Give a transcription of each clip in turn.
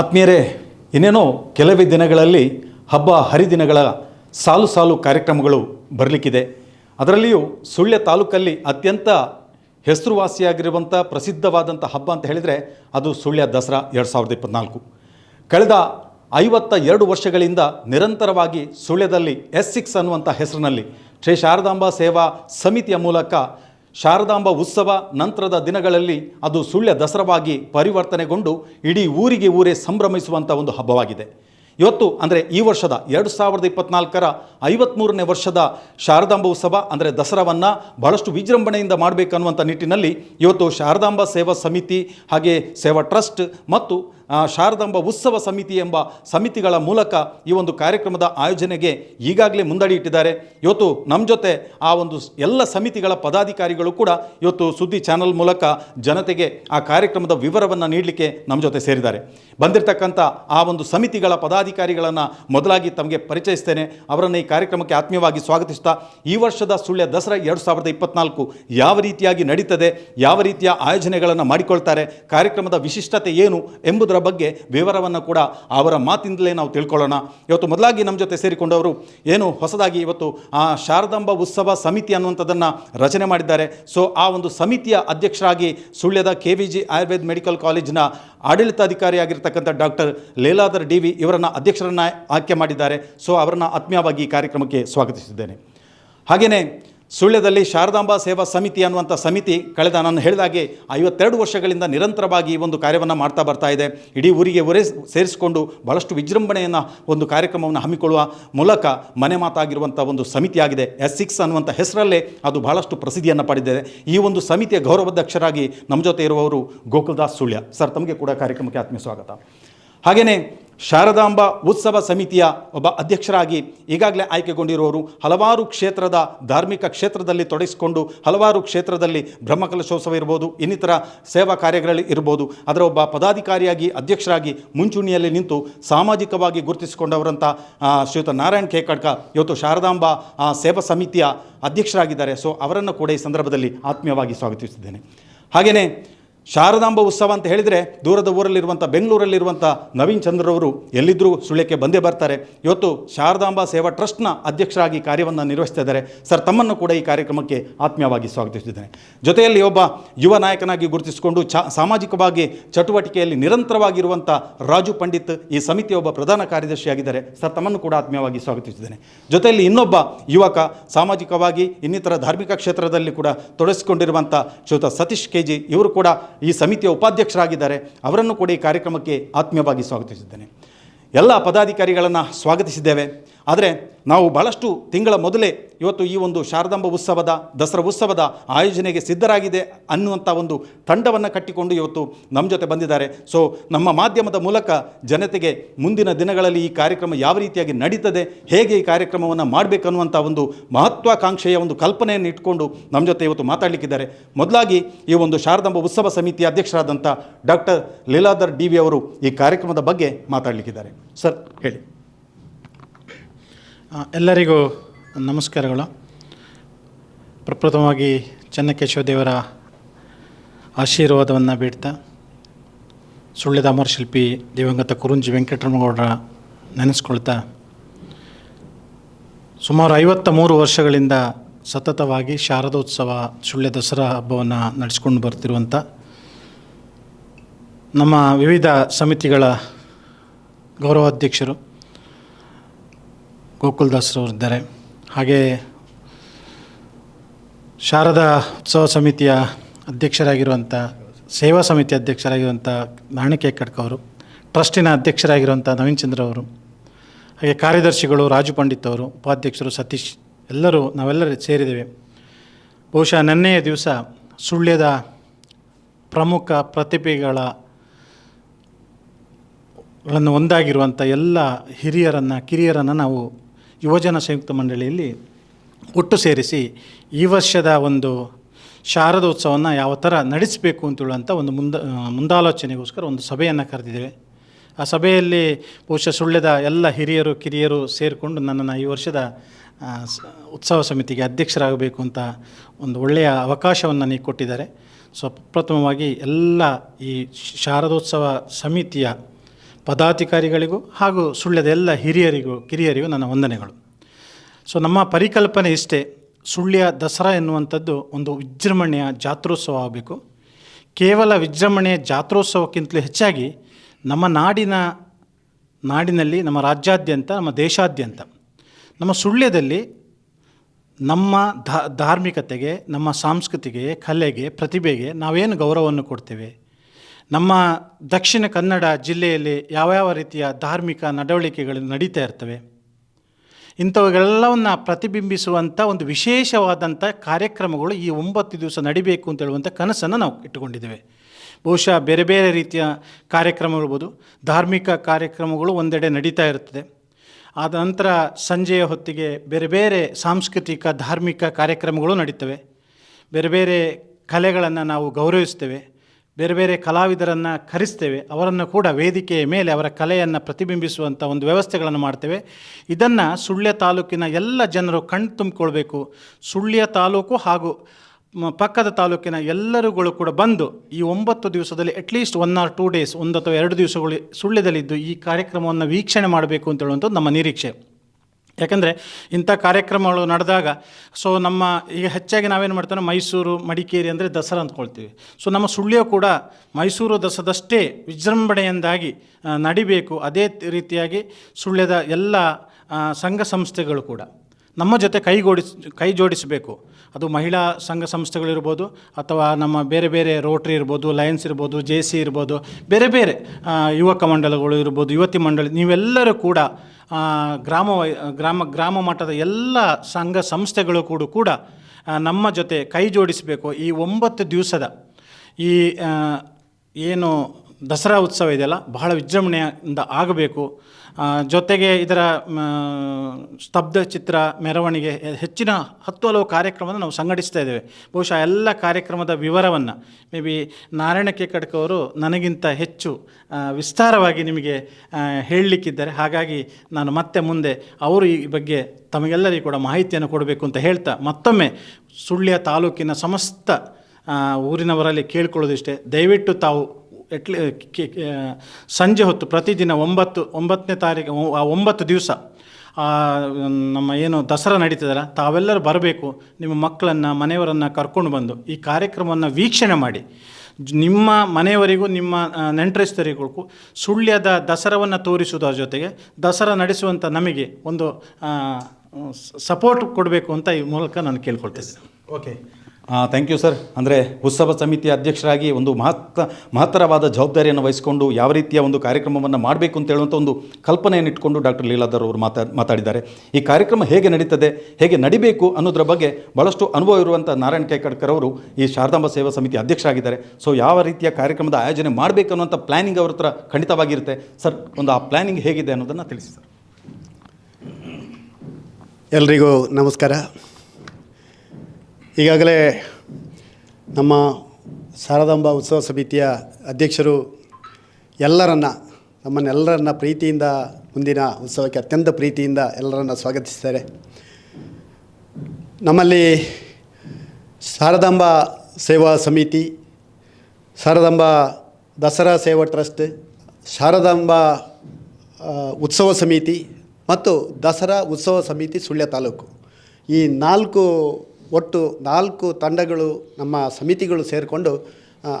ಆತ್ಮೀಯರೇ, ಇನ್ನೇನೋ ಕೆಲವೇ ದಿನಗಳಲ್ಲಿ ಹಬ್ಬ ಹರಿದಿನಗಳ ಸಾಲು ಸಾಲು ಕಾರ್ಯಕ್ರಮಗಳು ಬರಲಿಕ್ಕಿದೆ. ಅದರಲ್ಲಿಯೂ ಸುಳ್ಯ ತಾಲೂಕಲ್ಲಿ ಅತ್ಯಂತ ಹೆಸರುವಾಸಿಯಾಗಿರುವಂಥ ಪ್ರಸಿದ್ಧವಾದಂಥ ಹಬ್ಬ ಅಂತ ಹೇಳಿದರೆ ಅದು ಸುಳ್ಯ ದಸರಾ ಎರಡು ಸಾವಿರದ ಇಪ್ಪತ್ತ್ನಾಲ್ಕು ಕಳೆದ ಐವತ್ತ ಎರಡು ವರ್ಷಗಳಿಂದ ನಿರಂತರವಾಗಿ ಸುಳ್ಯದಲ್ಲಿ ಎಸ್ ಸಿಕ್ಸ್ ಅನ್ನುವಂಥ ಹೆಸರಿನಲ್ಲಿ ಶ್ರೀ ಶಾರದಾಂಬಾ ಸೇವಾ ಸಮಿತಿಯ ಮೂಲಕ ಶಾರದಾಂಬ ಉತ್ಸವ ನಂತರದ ದಿನಗಳಲ್ಲಿ ಅದು ಸುಳ್ಯ ದಸರವಾಗಿ ಪರಿವರ್ತನೆಗೊಂಡು ಇಡೀ ಊರಿಗೆ ಊರೇ ಸಂಭ್ರಮಿಸುವಂಥ ಒಂದು ಹಬ್ಬವಾಗಿದೆ. ಇವತ್ತು ಅಂದರೆ ಈ ವರ್ಷದ ಎರಡು ಸಾವಿರದ ಇಪ್ಪತ್ನಾಲ್ಕರ ಐವತ್ತ್ಮೂರನೇ ವರ್ಷದ ಶಾರದಾಂಬ ಉತ್ಸವ ಅಂದರೆ ದಸರಾವನ್ನು ಬಹಳಷ್ಟು ವಿಜೃಂಭಣೆಯಿಂದ ಮಾಡಬೇಕನ್ನುವಂಥ ನಿಟ್ಟಿನಲ್ಲಿ ಇವತ್ತು ಶಾರದಾಂಬ ಸೇವಾ ಸಮಿತಿ ಹಾಗೆ ಸೇವಾ ಟ್ರಸ್ಟ್ ಮತ್ತು ಶಾರದಾಂಬ ಉತ್ಸವ ಸಮಿತಿ ಎಂಬ ಸಮಿತಿಗಳ ಮೂಲಕ ಈ ಒಂದು ಕಾರ್ಯಕ್ರಮದ ಆಯೋಜನೆಗೆ ಈಗಾಗಲೇ ಮುಂದಡಿ ಇಟ್ಟಿದ್ದಾರೆ. ಇವತ್ತು ನಮ್ಮ ಜೊತೆ ಆ ಒಂದು ಎಲ್ಲ ಸಮಿತಿಗಳ ಪದಾಧಿಕಾರಿಗಳು ಕೂಡ ಇವತ್ತು ಸುದ್ದಿ ಚಾನಲ್ ಮೂಲಕ ಜನತೆಗೆ ಆ ಕಾರ್ಯಕ್ರಮದ ವಿವರವನ್ನು ನೀಡಲಿಕ್ಕೆ ನಮ್ಮ ಜೊತೆ ಸೇರಿದ್ದಾರೆ. ಬಂದಿರತಕ್ಕಂಥ ಆ ಒಂದು ಸಮಿತಿಗಳ ಪದಾಧಿಕಾರಿಗಳನ್ನು ಮೊದಲಾಗಿ ತಮಗೆ ಪರಿಚಯಿಸ್ತೇನೆ. ಅವರನ್ನು ಈ ಕಾರ್ಯಕ್ರಮಕ್ಕೆ ಆತ್ಮೀಯವಾಗಿ ಸ್ವಾಗತಿಸ್ತಾ, ಈ ವರ್ಷದ ಸುಳ್ಯ ದಸರಾ ಎರಡು ಸಾವಿರದ ಇಪ್ಪತ್ನಾಲ್ಕು ಯಾವ ರೀತಿಯಾಗಿ ನಡೀತದೆ, ಯಾವ ರೀತಿಯ ಆಯೋಜನೆಗಳನ್ನು ಮಾಡಿಕೊಳ್ತಾರೆ, ಕಾರ್ಯಕ್ರಮದ ವಿಶಿಷ್ಟತೆ ಏನು ಎಂಬುದರ ಬಗ್ಗೆ ವಿವರವನ್ನು ಕೂಡ ಅವರ ಮಾತಿಂದಲೇ ನಾವು ತಿಳ್ಕೊಳ್ಳೋಣ. ಇವತ್ತು ಮೊದಲಾಗಿ ನಮ್ಮ ಜೊತೆ ಸೇರಿಕೊಂಡವರು ಏನು ಹೊಸದಾಗಿ ಇವತ್ತು ಆ ಶಾರದಾಂಬ ಉತ್ಸವ ಸಮಿತಿ ಅನ್ನುವಂಥದ್ದನ್ನು ರಚನೆ ಮಾಡಿದ್ದಾರೆ. ಸೊ, ಆ ಒಂದು ಸಮಿತಿಯ ಅಧ್ಯಕ್ಷರಾಗಿ ಸುಳ್ಯದ K V G Ayurveda medical ಕಾಲೇಜಿನ ಆಡಳಿತಾಧಿಕಾರಿಯಾಗಿರ್ತಕ್ಕಂಥ ಡಾಕ್ಟರ್ ಲೀಲಾಧರ್ ಡಿ ವಿ ಇವರನ್ನು ಅಧ್ಯಕ್ಷರನ್ನು ಆಯ್ಕೆ ಮಾಡಿದ್ದಾರೆ. ಸೊ, ಅವರನ್ನು ಆತ್ಮೀಯವಾಗಿ ಕಾರ್ಯಕ್ರಮಕ್ಕೆ ಸ್ವಾಗತಿಸಿದ್ದೇನೆ. ಹಾಗೆಯೇ ಸುಳ್ಯದಲ್ಲಿ ಶಾರದಾಂಬಾ ಸೇವಾ ಸಮಿತಿ ಅನ್ನುವಂಥ ಸಮಿತಿ ಕಳೆದ ನಾನು ಹೇಳಿದಾಗೆ ಐವತ್ತೆರಡು ವರ್ಷಗಳಿಂದ ನಿರಂತರವಾಗಿ ಈ ಒಂದು ಕಾರ್ಯವನ್ನು ಮಾಡ್ತಾ ಬರ್ತಾ ಇದೆ. ಇಡೀ ಊರಿಗೆ ಊರೇ ಸೇರಿಸಿಕೊಂಡು ಭಾಳಷ್ಟು ವಿಜೃಂಭಣೆಯನ್ನು ಒಂದು ಕಾರ್ಯಕ್ರಮವನ್ನು ಹಮ್ಮಿಕೊಳ್ಳುವ ಮೂಲಕ ಮನೆ ಮಾತಾಗಿರುವಂಥ ಒಂದು ಸಮಿತಿಯಾಗಿದೆ. ಎಸ್ ಸಿಕ್ಸ್ ಅನ್ನುವಂಥ ಹೆಸರಲ್ಲೇ ಅದು ಬಹಳಷ್ಟು ಪ್ರಸಿದ್ಧಿಯನ್ನು ಪಡೆದಿದೆ. ಈ ಒಂದು ಸಮಿತಿಯ ಗೌರವಾಧ್ಯಕ್ಷರಾಗಿ ನಮ್ಮ ಜೊತೆ ಇರುವವರು ಗೋಕುಲ್ದಾಸ್ ಸುಳ್ಯ. ಸರ್, ತಮಗೆ ಕೂಡ ಕಾರ್ಯಕ್ರಮಕ್ಕೆ ಆತ್ಮೀಯ ಸ್ವಾಗತ. ಹಾಗೆಯೇ ಶಾರದಾಂಬ ಉತ್ಸವ ಸಮಿತಿಯ ಒಬ್ಬ ಅಧ್ಯಕ್ಷರಾಗಿ ಈಗಾಗಲೇ ಆಯ್ಕೆಗೊಂಡಿರುವವರು ಹಲವಾರು ಕ್ಷೇತ್ರದ ಧಾರ್ಮಿಕ ಕ್ಷೇತ್ರದಲ್ಲಿ ತೊಡಗಿಸಿಕೊಂಡು ಹಲವಾರು ಕ್ಷೇತ್ರದಲ್ಲಿ ಬ್ರಹ್ಮಕಲಶೋತ್ಸವ ಇರ್ಬೋದು, ಇನ್ನಿತರ ಸೇವಾ ಕಾರ್ಯಗಳಲ್ಲಿ ಇರ್ಬೋದು, ಅದರ ಒಬ್ಬ ಪದಾಧಿಕಾರಿಯಾಗಿ, ಅಧ್ಯಕ್ಷರಾಗಿ ಮುಂಚೂಣಿಯಲ್ಲಿ ನಿಂತು ಸಾಮಾಜಿಕವಾಗಿ ಗುರುತಿಸಿಕೊಂಡವರಂಥ ಶ್ರೀಯುತ ನಾರಾಯಣ್ ಕೇಕಡ್ಕ ಇವತ್ತು ಶಾರದಾಂಬ ಸೇವಾ ಸಮಿತಿಯ ಅಧ್ಯಕ್ಷರಾಗಿದ್ದಾರೆ. ಸೊ ಅವರನ್ನು ಕೂಡ ಈ ಸಂದರ್ಭದಲ್ಲಿ ಆತ್ಮೀಯವಾಗಿ ಸ್ವಾಗತಿಸುತ್ತಿದ್ದೇನೆ. ಹಾಗೆಯೇ ಶಾರದಾಂಬ ಉತ್ಸವ ಅಂತ ಹೇಳಿದರೆ ದೂರದ ಊರಲ್ಲಿರುವಂಥ ಬೆಂಗಳೂರಲ್ಲಿರುವಂಥ ನವೀನ್ ಚಂದ್ರವರು ಎಲ್ಲಿದ್ದರೂ ಸುಳ್ಯಕ್ಕೆ ಬಂದೇ ಬರ್ತಾರೆ. ಇವತ್ತು ಶಾರದಾಂಬ ಸೇವಾ ಟ್ರಸ್ಟ್ನ ಅಧ್ಯಕ್ಷರಾಗಿ ಕಾರ್ಯವನ್ನು ನಿರ್ವಹಿಸ್ತಾ ಇದ್ದಾರೆ. ಸರ್, ತಮ್ಮನ್ನು ಕೂಡ ಈ ಕಾರ್ಯಕ್ರಮಕ್ಕೆ ಆತ್ಮೀಯವಾಗಿ ಸ್ವಾಗತಿಸಿದ್ದೇನೆ ಜೊತೆಯಲ್ಲಿ ಒಬ್ಬ ಯುವ ನಾಯಕನಾಗಿ ಗುರುತಿಸಿಕೊಂಡು ಚಾ, ಸಾಮಾಜಿಕವಾಗಿ ಚಟುವಟಿಕೆಯಲ್ಲಿ ನಿರಂತರವಾಗಿರುವಂಥ ರಾಜು ಪಂಡಿತ್ ಈ ಸಮಿತಿಯ ಒಬ್ಬ ಪ್ರಧಾನ ಕಾರ್ಯದರ್ಶಿಯಾಗಿದ್ದಾರೆ. ಸರ್, ತಮ್ಮನ್ನು ಕೂಡ ಆತ್ಮೀಯವಾಗಿ ಸ್ವಾಗತಿಸಿದ್ದೇನೆ ಜೊತೆಯಲ್ಲಿ ಇನ್ನೊಬ್ಬ ಯುವಕ ಸಾಮಾಜಿಕವಾಗಿ ಇನ್ನಿತರ ಧಾರ್ಮಿಕ ಕ್ಷೇತ್ರದಲ್ಲಿ ಕೂಡ ತೊಡಗಿಸಿಕೊಂಡಿರುವಂಥ ಶ್ರೀಯುತ ಸತೀಶ್ ಕೆ ಜಿ ಇವರು ಕೂಡ ಈ ಸಮಿತಿಯ ಉಪಾಧ್ಯಕ್ಷರಾಗಿದ್ದಾರೆ. ಅವರನ್ನು ಕೂಡ ಈ ಕಾರ್ಯಕ್ರಮಕ್ಕೆ ಆತ್ಮೀಯವಾಗಿ ಸ್ವಾಗತಿಸಿದ್ದೇನೆ. ಎಲ್ಲ ಪದಾಧಿಕಾರಿಗಳನ್ನು ಸ್ವಾಗತಿಸಿದ್ದೇವೆ. ಆದರೆ ನಾವು ಬಹಳಷ್ಟು ತಿಂಗಳ ಮೊದಲೇ ಇವತ್ತು ಈ ಒಂದು ಶಾರದಾಂಬ ಉತ್ಸವದ, ದಸರಾ ಉತ್ಸವದ ಆಯೋಜನೆಗೆ ಸಿದ್ಧರಾಗಿದೆ ಅನ್ನುವಂಥ ಒಂದು ತಂಡವನ್ನು ಕಟ್ಟಿಕೊಂಡು ಇವತ್ತು ನಮ್ಮ ಜೊತೆ ಬಂದಿದ್ದಾರೆ. ಸೊ ನಮ್ಮ ಮಾಧ್ಯಮದ ಮೂಲಕ ಜನತೆಗೆ ಮುಂದಿನ ದಿನಗಳಲ್ಲಿ ಈ ಕಾರ್ಯಕ್ರಮ ಯಾವ ರೀತಿಯಾಗಿ ನಡೀತದೆ, ಹೇಗೆ ಈ ಕಾರ್ಯಕ್ರಮವನ್ನು ಮಾಡಬೇಕನ್ನುವಂಥ ಒಂದು ಮಹತ್ವಾಕಾಂಕ್ಷೆಯ ಒಂದು ಕಲ್ಪನೆಯನ್ನು ಇಟ್ಕೊಂಡು ನಮ್ಮ ಜೊತೆ ಇವತ್ತು ಮಾತಾಡಲಿಕ್ಕಿದ್ದಾರೆ. ಮೊದಲಾಗಿ ಈ ಒಂದು ಶಾರದಾಂಬ ಉತ್ಸವ ಸಮಿತಿಯ ಅಧ್ಯಕ್ಷರಾದಂಥ ಡಾಕ್ಟರ್ ಲೀಲಾಧರ್ ಡಿ ವಿ ಅವರು ಈ ಕಾರ್ಯಕ್ರಮದ ಬಗ್ಗೆ ಮಾತಾಡಲಿಕ್ಕಿದ್ದಾರೆ. ಸರ್, ಹೇಳಿ. ಎಲ್ಲರಿಗೂ ನಮಸ್ಕಾರಗಳು. ಪ್ರಪ್ರಥಮವಾಗಿ ಚೆನ್ನಕೇಶವ ದೇವರ ಆಶೀರ್ವಾದವನ್ನು ಬೀಡ್ತಾ ಸುಳ್ಯದ ಅಮರ ಶಿಲ್ಪಿ ದಿವಂಗತ ಕುರುಂಜಿ ವೆಂಕಟರಮಗೌಡರ ನೆನೆಸ್ಕೊಳ್ತಾ ಸುಮಾರು ಐವತ್ತ ಮೂರು ವರ್ಷಗಳಿಂದ ಸತತವಾಗಿ ಶಾರದೋತ್ಸವ ಸುಳ್ಯ ದಸರಾ ಹಬ್ಬವನ್ನು ನಡೆಸ್ಕೊಂಡು ಬರ್ತಿರುವಂಥ ನಮ್ಮ ವಿವಿಧ ಸಮಿತಿಗಳ ಗೌರವಾಧ್ಯಕ್ಷರು ಗೋಕುಲ್ದಾಸ್ರವರಿದ್ದಾರೆ ಹಾಗೆ ಶಾರದಾ ಉತ್ಸವ ಸಮಿತಿಯ ಅಧ್ಯಕ್ಷರಾಗಿರುವಂಥ, ಸೇವಾ ಸಮಿತಿ ಅಧ್ಯಕ್ಷರಾಗಿರುವಂಥ ನಾಣಿಕೆ ಕಡ್ಕವರು ಟ್ರಸ್ಟಿನ ಅಧ್ಯಕ್ಷರಾಗಿರುವಂಥ ನವೀನ್ ಚಂದ್ರ ಅವರು, ಹಾಗೆ ಕಾರ್ಯದರ್ಶಿಗಳು ರಾಜು ಪಂಡಿತ್ ಅವರು, ಉಪಾಧ್ಯಕ್ಷರು ಸತೀಶ್, ಎಲ್ಲರೂ ನಾವೆಲ್ಲರೂ ಸೇರಿದ್ದೇವೆ. ಬಹುಶಃ ನೆನ್ನೆಯ ದಿವಸ ಸುಳ್ಯದ ಪ್ರಮುಖ ಪ್ರತಿಭೆಗಳ ಒಂದಾಗಿರುವಂಥ ಎಲ್ಲ ಹಿರಿಯರನ್ನು, ಕಿರಿಯರನ್ನು ನಾವು ಯುವಜನ ಸಂಯುಕ್ತ ಮಂಡಳಿಯಲ್ಲಿ ಒಟ್ಟು ಸೇರಿಸಿ ಈ ವರ್ಷದ ಒಂದು ಶಾರದೋತ್ಸವವನ್ನು ಯಾವ ಥರ ನಡೆಸಬೇಕು ಅಂತೇಳುವಂಥ ಒಂದು ಮುಂದ ಮುಂದಾಲೋಚನೆಗೋಸ್ಕರ ಒಂದು ಸಭೆಯನ್ನು ಕರೆದಿದ್ದೇವೆ. ಆ ಸಭೆಯಲ್ಲಿ ಬಹುಶಃ ಸುಳ್ಳ್ಯದ ಎಲ್ಲ ಹಿರಿಯರು, ಕಿರಿಯರು ಸೇರಿಕೊಂಡು ನನ್ನನ್ನು ಈ ವರ್ಷದ ಉತ್ಸವ ಸಮಿತಿಗೆ ಅಧ್ಯಕ್ಷರಾಗಬೇಕು ಅಂತ ಒಂದು ಒಳ್ಳೆಯ ಅವಕಾಶವನ್ನು ನನಗೆ ಕೊಟ್ಟಿದ್ದಾರೆ. ಸೊ ಎಲ್ಲ ಈ ಶಾರದೋತ್ಸವ ಸಮಿತಿಯ ಪದಾಧಿಕಾರಿಗಳಿಗೂ ಹಾಗೂ ಸುಳ್ಯದ ಎಲ್ಲ ಹಿರಿಯರಿಗೂ, ಕಿರಿಯರಿಗೂ ನನ್ನ ವಂದನೆಗಳು. ಸೊ ನಮ್ಮ ಪರಿಕಲ್ಪನೆ ಇಷ್ಟೇ. ಸುಳ್ಯ ದಸರಾ ಎನ್ನುವಂಥದ್ದು ಒಂದು ವಿಜೃಂಭಣೆಯ ಜಾತ್ರೋತ್ಸವ ಆಗಬೇಕು. ಕೇವಲ ವಿಜೃಂಭಣೆಯ ಜಾತ್ರೋತ್ಸವಕ್ಕಿಂತಲೂ ಹೆಚ್ಚಾಗಿ ನಮ್ಮ ನಾಡಿನ, ನಾಡಿನಲ್ಲಿ, ನಮ್ಮ ರಾಜ್ಯಾದ್ಯಂತ, ನಮ್ಮ ದೇಶಾದ್ಯಂತ, ನಮ್ಮ ಸುಳ್ಯದಲ್ಲಿ ನಮ್ಮ ಧಾರ್ಮಿಕತೆಗೆ, ನಮ್ಮ ಸಂಸ್ಕೃತಿಗೆ, ಕಲೆಗೆ, ಪ್ರತಿಭೆಗೆ ನಾವೇನು ಗೌರವವನ್ನು ಕೊಡ್ತೇವೆ? ನಮ್ಮ ದಕ್ಷಿಣ ಕನ್ನಡ ಜಿಲ್ಲೆಯಲ್ಲಿ ಯಾವ ಯಾವ ರೀತಿಯ ಧಾರ್ಮಿಕ ನಡವಳಿಕೆಗಳು ನಡೀತಾ ಇರ್ತವೆ? ಇಂಥವುಗಳೆಲ್ಲವನ್ನು ಪ್ರತಿಬಿಂಬಿಸುವಂಥ ಒಂದು ವಿಶೇಷವಾದಂಥ ಕಾರ್ಯಕ್ರಮಗಳು ಈ ಒಂಬತ್ತು ದಿವಸ ನಡಿಬೇಕು ಅಂತ ಹೇಳುವಂಥ ಕನಸನ್ನು ನಾವು ಇಟ್ಟುಕೊಂಡಿದ್ದೇವೆ. ಬಹುಶಃ ಬೇರೆ ಬೇರೆ ರೀತಿಯ ಕಾರ್ಯಕ್ರಮಗಳಿರ್ಬೋದು ಧಾರ್ಮಿಕ ಕಾರ್ಯಕ್ರಮಗಳು ಒಂದೆಡೆ ನಡೀತಾ ಇರ್ತದೆ. ಆದ ನಂತರ ಸಂಜೆಯ ಹೊತ್ತಿಗೆ ಬೇರೆ ಬೇರೆ ಸಾಂಸ್ಕೃತಿಕ, ಧಾರ್ಮಿಕ ಕಾರ್ಯಕ್ರಮಗಳು ನಡೀತವೆ. ಬೇರೆ ಬೇರೆ ಕಲೆಗಳನ್ನು ನಾವು ಗೌರವಿಸ್ತೇವೆ. ಬೇರೆ ಬೇರೆ ಕಲಾವಿದರನ್ನು ಕರೆಸ್ತೇವೆ, ಅವರನ್ನು ಕೂಡ ವೇದಿಕೆಯ ಮೇಲೆ ಅವರ ಕಲೆಯನ್ನು ಪ್ರತಿಬಿಂಬಿಸುವಂಥ ಒಂದು ವ್ಯವಸ್ಥೆಗಳನ್ನು ಮಾಡ್ತೇವೆ. ಇದನ್ನು ಸುಳ್ಯ ತಾಲೂಕಿನ ಎಲ್ಲ ಜನರು ಕಣ್ ತುಂಬಿಕೊಳ್ಬೇಕು. ಸುಳ್ಯ ತಾಲೂಕು ಹಾಗೂ ಪಕ್ಕದ ತಾಲೂಕಿನ ಎಲ್ಲರುಗಳು ಕೂಡ ಬಂದು ಈ ಒಂಬತ್ತು ದಿವಸದಲ್ಲಿ at least one or two days ಒಂದು ಅಥವಾ ಎರಡು ದಿವಸಗಳು ಸುಳ್ಯದಲ್ಲಿದ್ದು ಈ ಕಾರ್ಯಕ್ರಮವನ್ನು ವೀಕ್ಷಣೆ ಮಾಡಬೇಕು ಅಂತ ಹೇಳುವಂಥದ್ದು ನಮ್ಮ ನಿರೀಕ್ಷೆ. ಯಾಕಂದರೆ ಇಂಥ ಕಾರ್ಯಕ್ರಮಗಳು ನಡೆದಾಗ ಸೊ ನಮ್ಮ ಈಗ ಹೆಚ್ಚಾಗಿ ನಾವೇನು ಮಾಡ್ತೇವೆ, ಮೈಸೂರು, ಮಡಿಕೇರಿ ಅಂದರೆ ದಸರಾ ಅಂದ್ಕೊಳ್ತೀವಿ. ಸೊ ನಮ್ಮ ಸುಳ್ಯ ಕೂಡ ಮೈಸೂರು ದಸದಷ್ಟೇ ವಿಜೃಂಭಣೆಯಿಂದಾಗಿ ನಡಿಬೇಕು. ಅದೇ ರೀತಿಯಾಗಿ ಸುಳ್ಯದ ಎಲ್ಲ ಸಂಘ ಸಂಸ್ಥೆಗಳು ಕೂಡ. ನಮ್ಮ ಜೊತೆ ಕೈಗೂಡಿಸ್ ಕೈ ಜೋಡಿಸಬೇಕು ಅದು ಮಹಿಳಾ ಸಂಘ ಸಂಸ್ಥೆಗಳಿರ್ಬೋದು ಅಥವಾ ನಮ್ಮ ಬೇರೆ ಬೇರೆ ರೋಟ್ರಿ ಇರ್ಬೋದು, ಲಯನ್ಸ್ ಇರ್ಬೋದು, ಜೆ ಸಿ ಇರ್ಬೋದು, ಬೇರೆ ಬೇರೆ ಯುವಕ ಮಂಡಲಗಳು ಇರ್ಬೋದು, ಯುವತಿ ಮಂಡಳಿ, ನೀವೆಲ್ಲರೂ ಕೂಡ ಗ್ರಾಮ ಗ್ರಾಮ ಗ್ರಾಮ ಮಟ್ಟದ ಎಲ್ಲ ಸಂಘ ಸಂಸ್ಥೆಗಳು ಕೂಡ ಕೂಡ ನಮ್ಮ ಜೊತೆ ಕೈ ಜೋಡಿಸಬೇಕು. ಈ ಒಂಬತ್ತು ದಿವಸದ ಈ ಏನು ದಸರಾ ಉತ್ಸವ ಇದೆಯಲ್ಲ, ಬಹಳ ವಿಜೃಂಭಣೆಯಿಂದ ಆಗಬೇಕು. ಜೊತೆಗೆ ಇದರ ಸ್ತಬ್ಧ ಚಿತ್ರ ಮೆರವಣಿಗೆ ಹೆಚ್ಚಿನ ಹತ್ತು ಹಲವು ಕಾರ್ಯಕ್ರಮವನ್ನು ನಾವು ಸಂಘಟಿಸ್ತಾ ಇದ್ದೇವೆ. ಬಹುಶಃ ಎಲ್ಲ ಕಾರ್ಯಕ್ರಮದ ವಿವರವನ್ನು, ಮೇ ಬಿ ನಾರಾಯಣ ಕೇಕಡ್ಕ ಅವರು ನನಗಿಂತ ಹೆಚ್ಚು ವಿಸ್ತಾರವಾಗಿ ನಿಮಗೆ ಹೇಳಲಿಕ್ಕಿದ್ದಾರೆ. ಹಾಗಾಗಿ ನಾನು ಮತ್ತೆ ಮುಂದೆ ಅವರು ಈ ಬಗ್ಗೆ ತಮಗೆಲ್ಲರಿಗೂ ಕೂಡ ಮಾಹಿತಿಯನ್ನು ಕೊಡಬೇಕು ಅಂತ ಹೇಳ್ತಾ ಮತ್ತೊಮ್ಮೆ ಸುಳ್ಯ ತಾಲೂಕಿನ ಸಮಸ್ತ ಊರಿನವರಲ್ಲಿ ಕೇಳ್ಕೊಳ್ಳೋದಿಷ್ಟೇ. ದಯವಿಟ್ಟು ತಾವು ಎಟ್ಲಿ ಸಂಜೆ ಹೊತ್ತು ಪ್ರತಿದಿನ ಒಂಬತ್ತು, ಒಂಬತ್ತನೇ ತಾರೀಕು ಒಂಬತ್ತು ದಿವಸ ನಮ್ಮ ಏನು ದಸರಾ ನಡೀತದಲ್ಲ, ತಾವೆಲ್ಲರೂ ಬರಬೇಕು, ನಿಮ್ಮ ಮಕ್ಕಳನ್ನು, ಮನೆಯವರನ್ನು ಕರ್ಕೊಂಡು ಬಂದು ಈ ಕಾರ್ಯಕ್ರಮವನ್ನು ವೀಕ್ಷಣೆ ಮಾಡಿ. ನಿಮ್ಮ ಮನೆಯವರಿಗೂ, ನಿಮ್ಮ ನೆಂಟರಿಸ್ತರಿಗೂ ಸುಳ್ಯದ ದಸರಾವನ್ನು ತೋರಿಸುವುದರ ಜೊತೆಗೆ, ದಸರಾ ನಡೆಸುವಂಥ ನಮಗೆ ಒಂದು ಸಪೋರ್ಟ್ ಕೊಡಬೇಕು ಅಂತ ಈ ಮೂಲಕ ನಾನು ಕೇಳ್ಕೊಳ್ತೇನೆ ಓಕೆ ಥ್ಯಾಂಕ್ ಯು ಸರ್ ಅಂದರೆ ಉತ್ಸವ ಸಮಿತಿಯ ಅಧ್ಯಕ್ಷರಾಗಿ ಒಂದು ಮಹತ್ತ ಮಹತ್ತರವಾದ ಜವಾಬ್ದಾರಿಯನ್ನು ವಹಿಸಿಕೊಂಡು ಯಾವ ರೀತಿಯ ಒಂದು ಕಾರ್ಯಕ್ರಮವನ್ನು ಮಾಡಬೇಕು ಅಂತ ಹೇಳುವಂಥ ಒಂದು ಕಲ್ಪನೆಯನ್ನು ಇಟ್ಕೊಂಡು ಡಾಕ್ಟರ್ ಲೀಲಾಧರ್ ಅವರು ಮಾತಾ, ಮಾತಾಡಿದ್ದಾರೆ. ಈ ಕಾರ್ಯಕ್ರಮ ಹೇಗೆ ನಡೀತದೆ, ಹೇಗೆ ನಡಿಬೇಕು ಅನ್ನೋದ್ರ ಬಗ್ಗೆ ಭಾಳಷ್ಟು ಅನುಭವ ಇರುವಂಥ ನಾರಾಯಣ ಕೈಕಡ್ಕರ್ ಅವರು ಈ ಶಾರದಾಂಬ ಸೇವಾ ಸಮಿತಿ ಅಧ್ಯಕ್ಷರಾಗಿದ್ದಾರೆ. ಸೊ ಯಾವ ರೀತಿಯ ಕಾರ್ಯಕ್ರಮದ ಆಯೋಜನೆ ಮಾಡಬೇಕು ಅನ್ನುವಂಥ ಪ್ಲ್ಯಾನಿಂಗ್ ಅವ್ರ ಹತ್ರ ಖಂಡಿತವಾಗಿರುತ್ತೆ. ಸರ್ ಒಂದು ಆ ಪ್ಲ್ಯಾನಿಂಗ್ ಹೇಗಿದೆ ಅನ್ನೋದನ್ನು ತಿಳಿಸಿ ಸರ್ ಎಲ್ರಿಗೂ ನಮಸ್ಕಾರ. ಈಗಾಗಲೇ ನಮ್ಮ ಶಾರದಾಂಬ ಉತ್ಸವ ಸಮಿತಿಯ ಅಧ್ಯಕ್ಷರು ಎಲ್ಲರನ್ನ, ನಮ್ಮನ್ನೆಲ್ಲರನ್ನ ಪ್ರೀತಿಯಿಂದ ಮುಂದಿನ ಉತ್ಸವಕ್ಕೆ ಅತ್ಯಂತ ಪ್ರೀತಿಯಿಂದ ಎಲ್ಲರನ್ನ ಸ್ವಾಗತಿಸ್ತಾರೆ. ನಮ್ಮಲ್ಲಿ ಶಾರದಾಂಬ ಸೇವಾ ಸಮಿತಿ ಶಾರದಾಂಬ ದಸರಾ ಸೇವಾ ಟ್ರಸ್ಟ್ ಶಾರದಾಂಬ ಉತ್ಸವ ಸಮಿತಿ ಮತ್ತು ದಸರಾ ಉತ್ಸವ ಸಮಿತಿ ಸುಳ್ಯ ತಾಲೂಕು. ಈ ನಾಲ್ಕು ಒಟ್ಟು ನಾಲ್ಕು ತಂಡಗಳು ನಮ್ಮ ಸಮಿತಿಗಳು ಸೇರಿಕೊಂಡು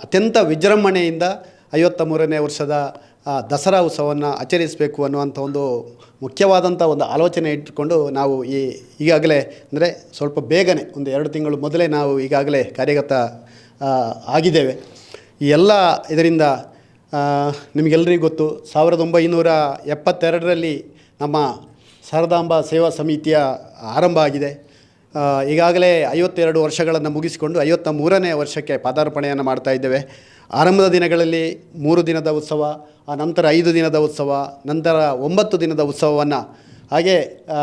ಅತ್ಯಂತ ವಿಜೃಂಭಣೆಯಿಂದ ಐವತ್ತ ಮೂರನೇ ವರ್ಷದ ದಸರಾ ಉತ್ಸವವನ್ನು ಆಚರಿಸಬೇಕು ಅನ್ನುವಂಥ ಒಂದು ಮುಖ್ಯವಾದಂಥ ಒಂದು ಆಲೋಚನೆ ಇಟ್ಟುಕೊಂಡು ನಾವು ಈ, ಈಗಾಗಲೇ, ಅಂದರೆ ಸ್ವಲ್ಪ ಬೇಗನೆ ಒಂದು ಎರಡು ತಿಂಗಳು ಮೊದಲೇ ನಾವು ಈಗಾಗಲೇ ಕಾರ್ಯಗತ ಆಗಿದ್ದೇವೆ. ಈ ಎಲ್ಲ ಇದರಿಂದ ನಿಮಗೆಲ್ಲರಿಗೂ ಗೊತ್ತು, ಸಾವಿರದ ಒಂಬೈನೂರ ಎಪ್ಪತ್ತೆರಡರಲ್ಲಿ ನಮ್ಮ ಶಾರದಾಂಬ ಸೇವಾ ಸಮಿತಿಯ ಆರಂಭ ಆಗಿದೆ. ಈಗಾಗಲೇ ಐವತ್ತೆರಡು ವರ್ಷಗಳನ್ನು ಮುಗಿಸಿಕೊಂಡು ಐವತ್ತ ಮೂರನೇ ವರ್ಷಕ್ಕೆ ಪಾದಾರ್ಪಣೆಯನ್ನು ಮಾಡ್ತಾ ಇದ್ದೇವೆ. ಆರಂಭದ ದಿನಗಳಲ್ಲಿ ಮೂರು ದಿನದ ಉತ್ಸವ, ಆ ನಂತರ ಐದು ದಿನದ ಉತ್ಸವ, ನಂತರ ಒಂಬತ್ತು ದಿನದ ಉತ್ಸವವನ್ನು. ಹಾಗೆ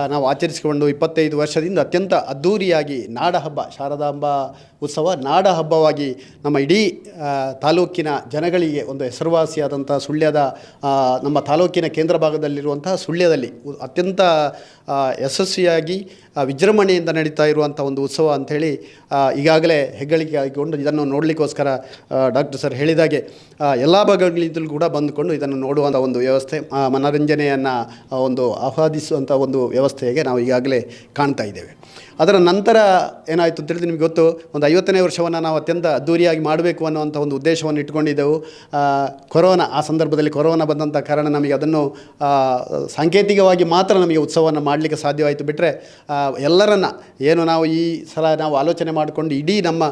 ನಾವು ಆಚರಿಸಿಕೊಂಡು ಇಪ್ಪತ್ತೈದು ವರ್ಷದಿಂದ ಅತ್ಯಂತ ಅದ್ಧೂರಿಯಾಗಿ ನಾಡಹಬ್ಬ, ಶಾರದಾಂಬ ಉತ್ಸವ ನಾಡ ಹಬ್ಬವಾಗಿ ನಮ್ಮ ಇಡೀ ತಾಲೂಕಿನ ಜನಗಳಿಗೆ ಒಂದು ಹೆಸರುವಾಸಿಯಾದಂಥ ಸುಳ್ಯದ ನಮ್ಮ ತಾಲೂಕಿನ ಕೇಂದ್ರ ಭಾಗದಲ್ಲಿರುವಂತಹ ಸುಳ್ಯದಲ್ಲಿ ಅತ್ಯಂತ ಯಶಸ್ವಿಯಾಗಿ ವಿಜೃಂಭಣೆಯಿಂದ ನಡೀತಾ ಇರುವಂಥ ಒಂದು ಉತ್ಸವ ಅಂಥೇಳಿ ಈಗಾಗಲೇ ಹೆಗ್ಗಳಿಕೆ ಆಗಿಕೊಂಡು ಇದನ್ನು ನೋಡಲಿಕ್ಕೋಸ್ಕರ ಡಾಕ್ಟರ್ ಸರ್ ಹೇಳಿದಾಗೆ ಎಲ್ಲ ಭಾಗಗಳಿಂದಲೂ ಕೂಡ ಬಂದುಕೊಂಡು ಇದನ್ನು ನೋಡುವಂಥ ಒಂದು ವ್ಯವಸ್ಥೆ ಮನರಂಜನೆಯನ್ನು ಒಂದು ಆಹ್ವಾದಿಸುವಂಥ ಒಂದು ವ್ಯವಸ್ಥೆಗೆ ನಾವು ಈಗಾಗಲೇ ಕಾಣ್ತಾ ಇದ್ದೇವೆ. ಅದರ ನಂತರ ಏನಾಯಿತು ಅಂತ ಹೇಳಿದ್ರೆ ನಿಮಗೆ ಗೊತ್ತು, ಒಂದು ಐವತ್ತನೇ ವರ್ಷವನ್ನು ನಾವು ಅತ್ಯಂತ ಅದ್ದೂರಿಯಾಗಿ ಮಾಡಬೇಕು ಅನ್ನುವಂಥ ಒಂದು ಉದ್ದೇಶವನ್ನು ಇಟ್ಕೊಂಡಿದ್ದೆವು ಕೊರೋನಾ, ಆ ಸಂದರ್ಭದಲ್ಲಿ ಕೊರೋನಾ ಬಂದಂಥ ಕಾರಣ ನಮಗೆ ಅದನ್ನು ಸಾಂಕೇತಿಕವಾಗಿ ಮಾತ್ರ ನಮಗೆ ಉತ್ಸವವನ್ನು ಮಾಡಲಿಕ್ಕೆ ಸಾಧ್ಯವಾಯಿತು. ಬಿಟ್ಟರೆ ಎಲ್ಲರನ್ನ ಏನು ನಾವು ಈ ಸಲ ನಾವು ಆಲೋಚನೆ ಮಾಡಿಕೊಂಡು ಇಡೀ ನಮ್ಮ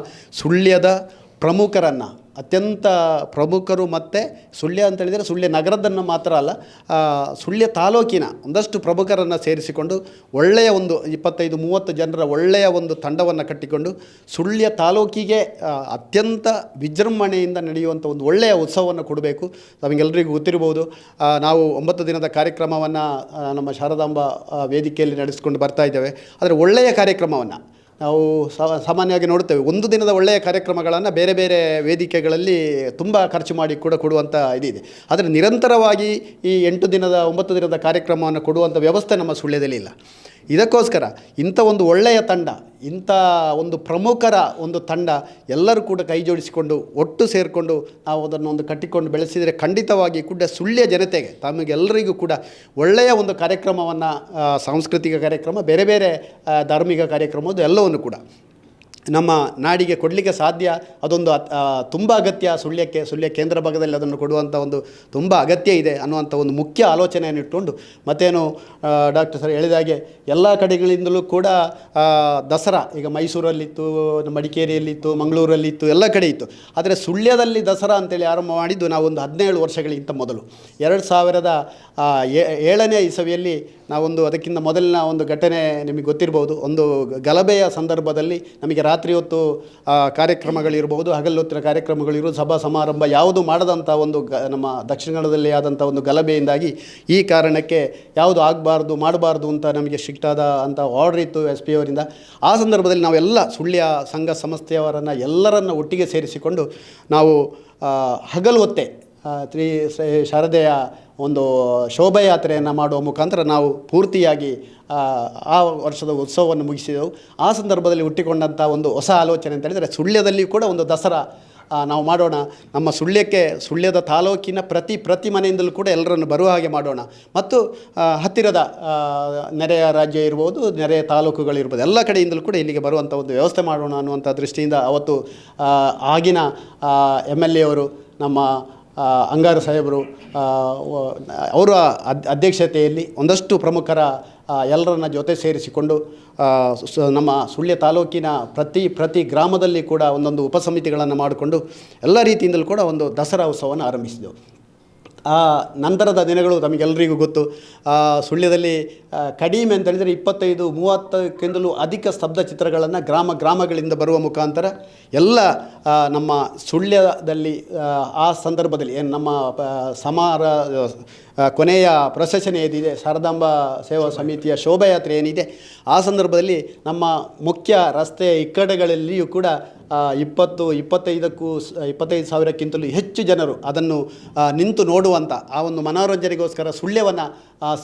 ಸುಳ್ಯದ ಪ್ರಮುಖರನ್ನು ಅತ್ಯಂತ ಪ್ರಮುಖರು ಮತ್ತು ಸುಳ್ಯ ಅಂತ ಹೇಳಿದರೆ ಸುಳ್ಯ ನಗರದನ್ನು ಮಾತ್ರ ಅಲ್ಲ ಸುಳ್ಯ ತಾಲೂಕಿನ ಒಂದಷ್ಟು ಪ್ರಮುಖರನ್ನು ಸೇರಿಸಿಕೊಂಡು ಒಳ್ಳೆಯ ಒಂದು ಇಪ್ಪತ್ತೈದು, ಮೂವತ್ತು ಜನರ ಒಳ್ಳೆಯ ಒಂದು ತಂಡವನ್ನು ಕಟ್ಟಿಕೊಂಡು ಸುಳ್ಯ ತಾಲೂಕಿಗೆ ಅತ್ಯಂತ ವಿಜೃಂಭಣೆಯಿಂದ ನಡೆಯುವಂಥ ಒಂದು ಒಳ್ಳೆಯ ಉತ್ಸವವನ್ನು ಕೊಡಬೇಕು. ನಮಗೆಲ್ಲರಿಗೂ ಗೊತ್ತಿರಬಹುದು ನಾವು ಒಂಬತ್ತು ದಿನದ ಕಾರ್ಯಕ್ರಮವನ್ನು ನಮ್ಮ ಶಾರದಾಂಬ ವೇದಿಕೆಯಲ್ಲಿ ನಡೆಸಿಕೊಂಡು ಬರ್ತಾ ಇದ್ದೇವೆ. ಆದರೆ ಒಳ್ಳೆಯ ಕಾರ್ಯಕ್ರಮವನ್ನು ನಾವು ಸಾಮಾನ್ಯವಾಗಿ ನೋಡ್ತೇವೆ ಒಂದು ದಿನದ ಒಳ್ಳೆಯ ಕಾರ್ಯಕ್ರಮಗಳನ್ನು ಬೇರೆ ಬೇರೆ ವೇದಿಕೆಗಳಲ್ಲಿ ತುಂಬ ಖರ್ಚು ಮಾಡಿ ಕೂಡ ಕೊಡುವಂಥ ಇದಿದೆ. ಆದರೆ ನಿರಂತರವಾಗಿ ಈ ಎಂಟು ದಿನದ, ಒಂಬತ್ತು ದಿನದ ಕಾರ್ಯಕ್ರಮವನ್ನು ಕೊಡುವಂಥ ವ್ಯವಸ್ಥೆ ನಮ್ಮ ಸುಳ್ಯದಲ್ಲಿ ಇಲ್ಲ. ಇದಕ್ಕೋಸ್ಕರ ಇಂಥ ಒಂದು ಒಳ್ಳೆಯ ತಂಡ, ಇಂಥ ಒಂದು ಪ್ರಮುಖರ ಒಂದು ತಂಡ ಎಲ್ಲರೂ ಕೂಡ ಕೈ ಜೋಡಿಸಿಕೊಂಡು ಒಟ್ಟು ಸೇರಿಕೊಂಡು ನಾವು ಅದನ್ನು ಒಂದು ಕಟ್ಟಿಕೊಂಡು ಬೆಳೆಸಿದರೆ ಖಂಡಿತವಾಗಿ ಕೂಡ ಸುಳ್ಯ ಜನತೆಗೆ, ತಮಗೆಲ್ಲರಿಗೂ ಕೂಡ ಒಳ್ಳೆಯ ಒಂದು ಕಾರ್ಯಕ್ರಮವನ್ನು ಸಾಂಸ್ಕೃತಿಕ ಕಾರ್ಯಕ್ರಮ, ಬೇರೆ ಬೇರೆ ಧಾರ್ಮಿಕ ಕಾರ್ಯಕ್ರಮದ್ದು ಎಲ್ಲವನ್ನು ಕೂಡ. ನಮ್ಮ ನಾಡಿಗೆ ಕೊಡಲಿಕ್ಕೆ ಸಾಧ್ಯ ಅದೊಂದು ತುಂಬ ಅಗತ್ಯ. ಸುಳ್ಯಕ್ಕೆ, ಸುಳ್ಯ ಕೇಂದ್ರ ಭಾಗದಲ್ಲಿ ಅದನ್ನು ಕೊಡುವಂಥ ಒಂದು ತುಂಬ ಅಗತ್ಯ ಇದೆ ಅನ್ನುವಂಥ ಒಂದು ಮುಖ್ಯ ಆಲೋಚನೆಯನ್ನು ಇಟ್ಟುಕೊಂಡು ಮತ್ತೇನು ಡಾಕ್ಟರ್ ಸರ್ ಹೇಳಿದಾಗೆ ಎಲ್ಲ ಕಡೆಗಳಿಂದಲೂ ಕೂಡ ದಸರಾ ಈಗ ಮೈಸೂರಲ್ಲಿತ್ತು, ಮಡಿಕೇರಿಯಲ್ಲಿತ್ತು, ಮಂಗಳೂರಲ್ಲಿತ್ತು, ಎಲ್ಲ ಕಡೆ ಇತ್ತು. ಆದರೆ ಸುಳ್ಯದಲ್ಲಿ ದಸರಾ ಅಂತೇಳಿ ಆರಂಭ ಮಾಡಿದ್ದು ನಾವು ಒಂದು ಹದಿನೇಳು ವರ್ಷಗಳಿಗಿಂತ ಮೊದಲು. ಎರಡು ಸಾವಿರದ ಏಳನೇ ಇಸವಿಯಲ್ಲಿ ನಾವೊಂದು ಅದಕ್ಕಿಂತ ಮೊದಲಿನ ಒಂದು ಘಟನೆ ನಿಮಗೆ ಗೊತ್ತಿರ್ಬೋದು. ಒಂದು ಗಲಭೆಯ ಸಂದರ್ಭದಲ್ಲಿ ನಮಗೆ ರಾತ್ರಿ ಹೊತ್ತು ಕಾರ್ಯಕ್ರಮಗಳಿರಬಹುದು ಹಗಲೊತ್ತಿನ ಕಾರ್ಯಕ್ರಮಗಳಿರೋ ಸಭಾ ಸಮಾರಂಭ ಯಾವುದು ಮಾಡದಂಥ ಒಂದು ಗ, ನಮ್ಮ ದಕ್ಷಿಣ ಕನ್ನಡದಲ್ಲಿ ಆದಂಥ ಒಂದು ಗಲಭೆಯಿಂದಾಗಿ ಈ ಕಾರಣಕ್ಕೆ ಯಾವುದು ಆಗಬಾರ್ದು, ಮಾಡಬಾರ್ದು ಅಂತ ನಮಗೆ ಸ್ಟ್ರಿಕ್ಟ್ ಆದ ಅಂತ ಆರ್ಡರ್ ಇತ್ತು ಎಸ್ ಪಿ ಅವರಿಂದ. ಆ ಸಂದರ್ಭದಲ್ಲಿ ನಾವೆಲ್ಲ ಸುಳ್ಯ ಸಂಘ ಸಂಸ್ಥೆಯವರನ್ನು ಎಲ್ಲರನ್ನು ಒಟ್ಟಿಗೆ ಸೇರಿಸಿಕೊಂಡು ನಾವು ಹಗಲು ಹೊತ್ತೆ ಶ್ರೀ ಶ್ರೀ ಶಾರದೆಯ ಒಂದು ಶೋಭಾಯಾತ್ರೆಯನ್ನು ಮಾಡುವ ಮುಖಾಂತರ ನಾವು ಪೂರ್ತಿಯಾಗಿ ಆ, ವರ್ಷದ ಉತ್ಸವವನ್ನು ಮುಗಿಸಿದೆವು. ಆ ಸಂದರ್ಭದಲ್ಲಿ ಹುಟ್ಟಿಕೊಂಡಂಥ ಒಂದು ಹೊಸ ಆಲೋಚನೆ ಅಂತ ಹೇಳಿದರೆ ಸುಳ್ಯದಲ್ಲಿಯೂ ಕೂಡ ಒಂದು ದಸರಾ ನಾವು ಮಾಡೋಣ. ನಮ್ಮ ಸುಳ್ಯಕ್ಕೆ ಸುಳ್ಯದ ತಾಲೂಕಿನ ಪ್ರತಿ ಪ್ರತಿ ಮನೆಯಿಂದಲೂ ಕೂಡ ಎಲ್ಲರನ್ನು ಬರುವ ಹಾಗೆ ಮಾಡೋಣ. ಮತ್ತು ಹತ್ತಿರದ ನೆರೆಯ ರಾಜ್ಯ ಇರ್ಬೋದು ನೆರೆಯ ತಾಲೂಕುಗಳಿರ್ಬೋದು ಎಲ್ಲ ಕಡೆಯಿಂದಲೂ ಕೂಡ ಇಲ್ಲಿಗೆ ಬರುವಂಥ ಒಂದು ವ್ಯವಸ್ಥೆ ಮಾಡೋಣ ಅನ್ನುವಂಥ ದೃಷ್ಟಿಯಿಂದ ಅವತ್ತು ಆಗಿನ ಎಂ ಎಲ್ ಎ ಅವರು ನಮ್ಮ ಅಂಗಾರು ಸಾಹೇಬರು ಅವರ ಅಧ್ಯಕ್ಷತೆಯಲ್ಲಿ ಒಂದಷ್ಟು ಪ್ರಮುಖರ ಎಲ್ಲರನ್ನ ಜೊತೆ ಸೇರಿಸಿಕೊಂಡು ನಮ್ಮ ಸುಳ್ಯ ತಾಲೂಕಿನ ಪ್ರತಿ ಪ್ರತಿ ಗ್ರಾಮದಲ್ಲಿ ಕೂಡ ಒಂದೊಂದು ಉಪಸಮಿತಿಗಳನ್ನು ಮಾಡಿಕೊಂಡು, ಎಲ್ಲ ರೀತಿಯಿಂದಲೂ ಕೂಡ ಒಂದು ದಸರಾ ಉತ್ಸವವನ್ನು ಆರಂಭಿಸಿದೆವು. ಆ ನಂತರದ ದಿನಗಳು ತಮಗೆಲ್ಲರಿಗೂ ಗೊತ್ತು. ಸುಳ್ಯದಲ್ಲಿ ಕಡಿಮೆ ಅಂತ ಹೇಳಿದರೆ ಇಪ್ಪತ್ತೈದು ಮೂವತ್ತಕ್ಕಿಂತಲೂ ಅಧಿಕ ಸ್ತಬ್ಧ ಚಿತ್ರಗಳನ್ನು ಗ್ರಾಮ ಗ್ರಾಮಗಳಿಂದ ಬರುವ ಮುಖಾಂತರ ಎಲ್ಲ ನಮ್ಮ ಸುಳ್ಯದಲ್ಲಿ ಆ, ಸಂದರ್ಭದಲ್ಲಿ ಏನು ನಮ್ಮ ಸಮಾರ ಕೊನೆಯ ಪ್ರೊಸೆಷನ್ ಏನಿದೆ, ಶಾರದಾಂಬ ಸೇವಾ ಸಮಿತಿಯ ಶೋಭಾಯಾತ್ರೆ ಏನಿದೆ, ಆ ಸಂದರ್ಭದಲ್ಲಿ ನಮ್ಮ ಮುಖ್ಯ ರಸ್ತೆಯ ಇಕ್ಕಡೆಗಳಲ್ಲಿಯೂ ಕೂಡ ಇಪ್ಪತ್ತು, ಇಪ್ಪತ್ತೈದಕ್ಕೂ ಇಪ್ಪತ್ತೈದು ಸಾವಿರಕ್ಕಿಂತಲೂ ಹೆಚ್ಚು ಜನರು ಅದನ್ನು ನಿಂತು ನೋಡುವಂಥ ಆ ಒಂದು ಮನೋರಂಜನೆಗೋಸ್ಕರ ಸುಳ್ಯವನ್ನು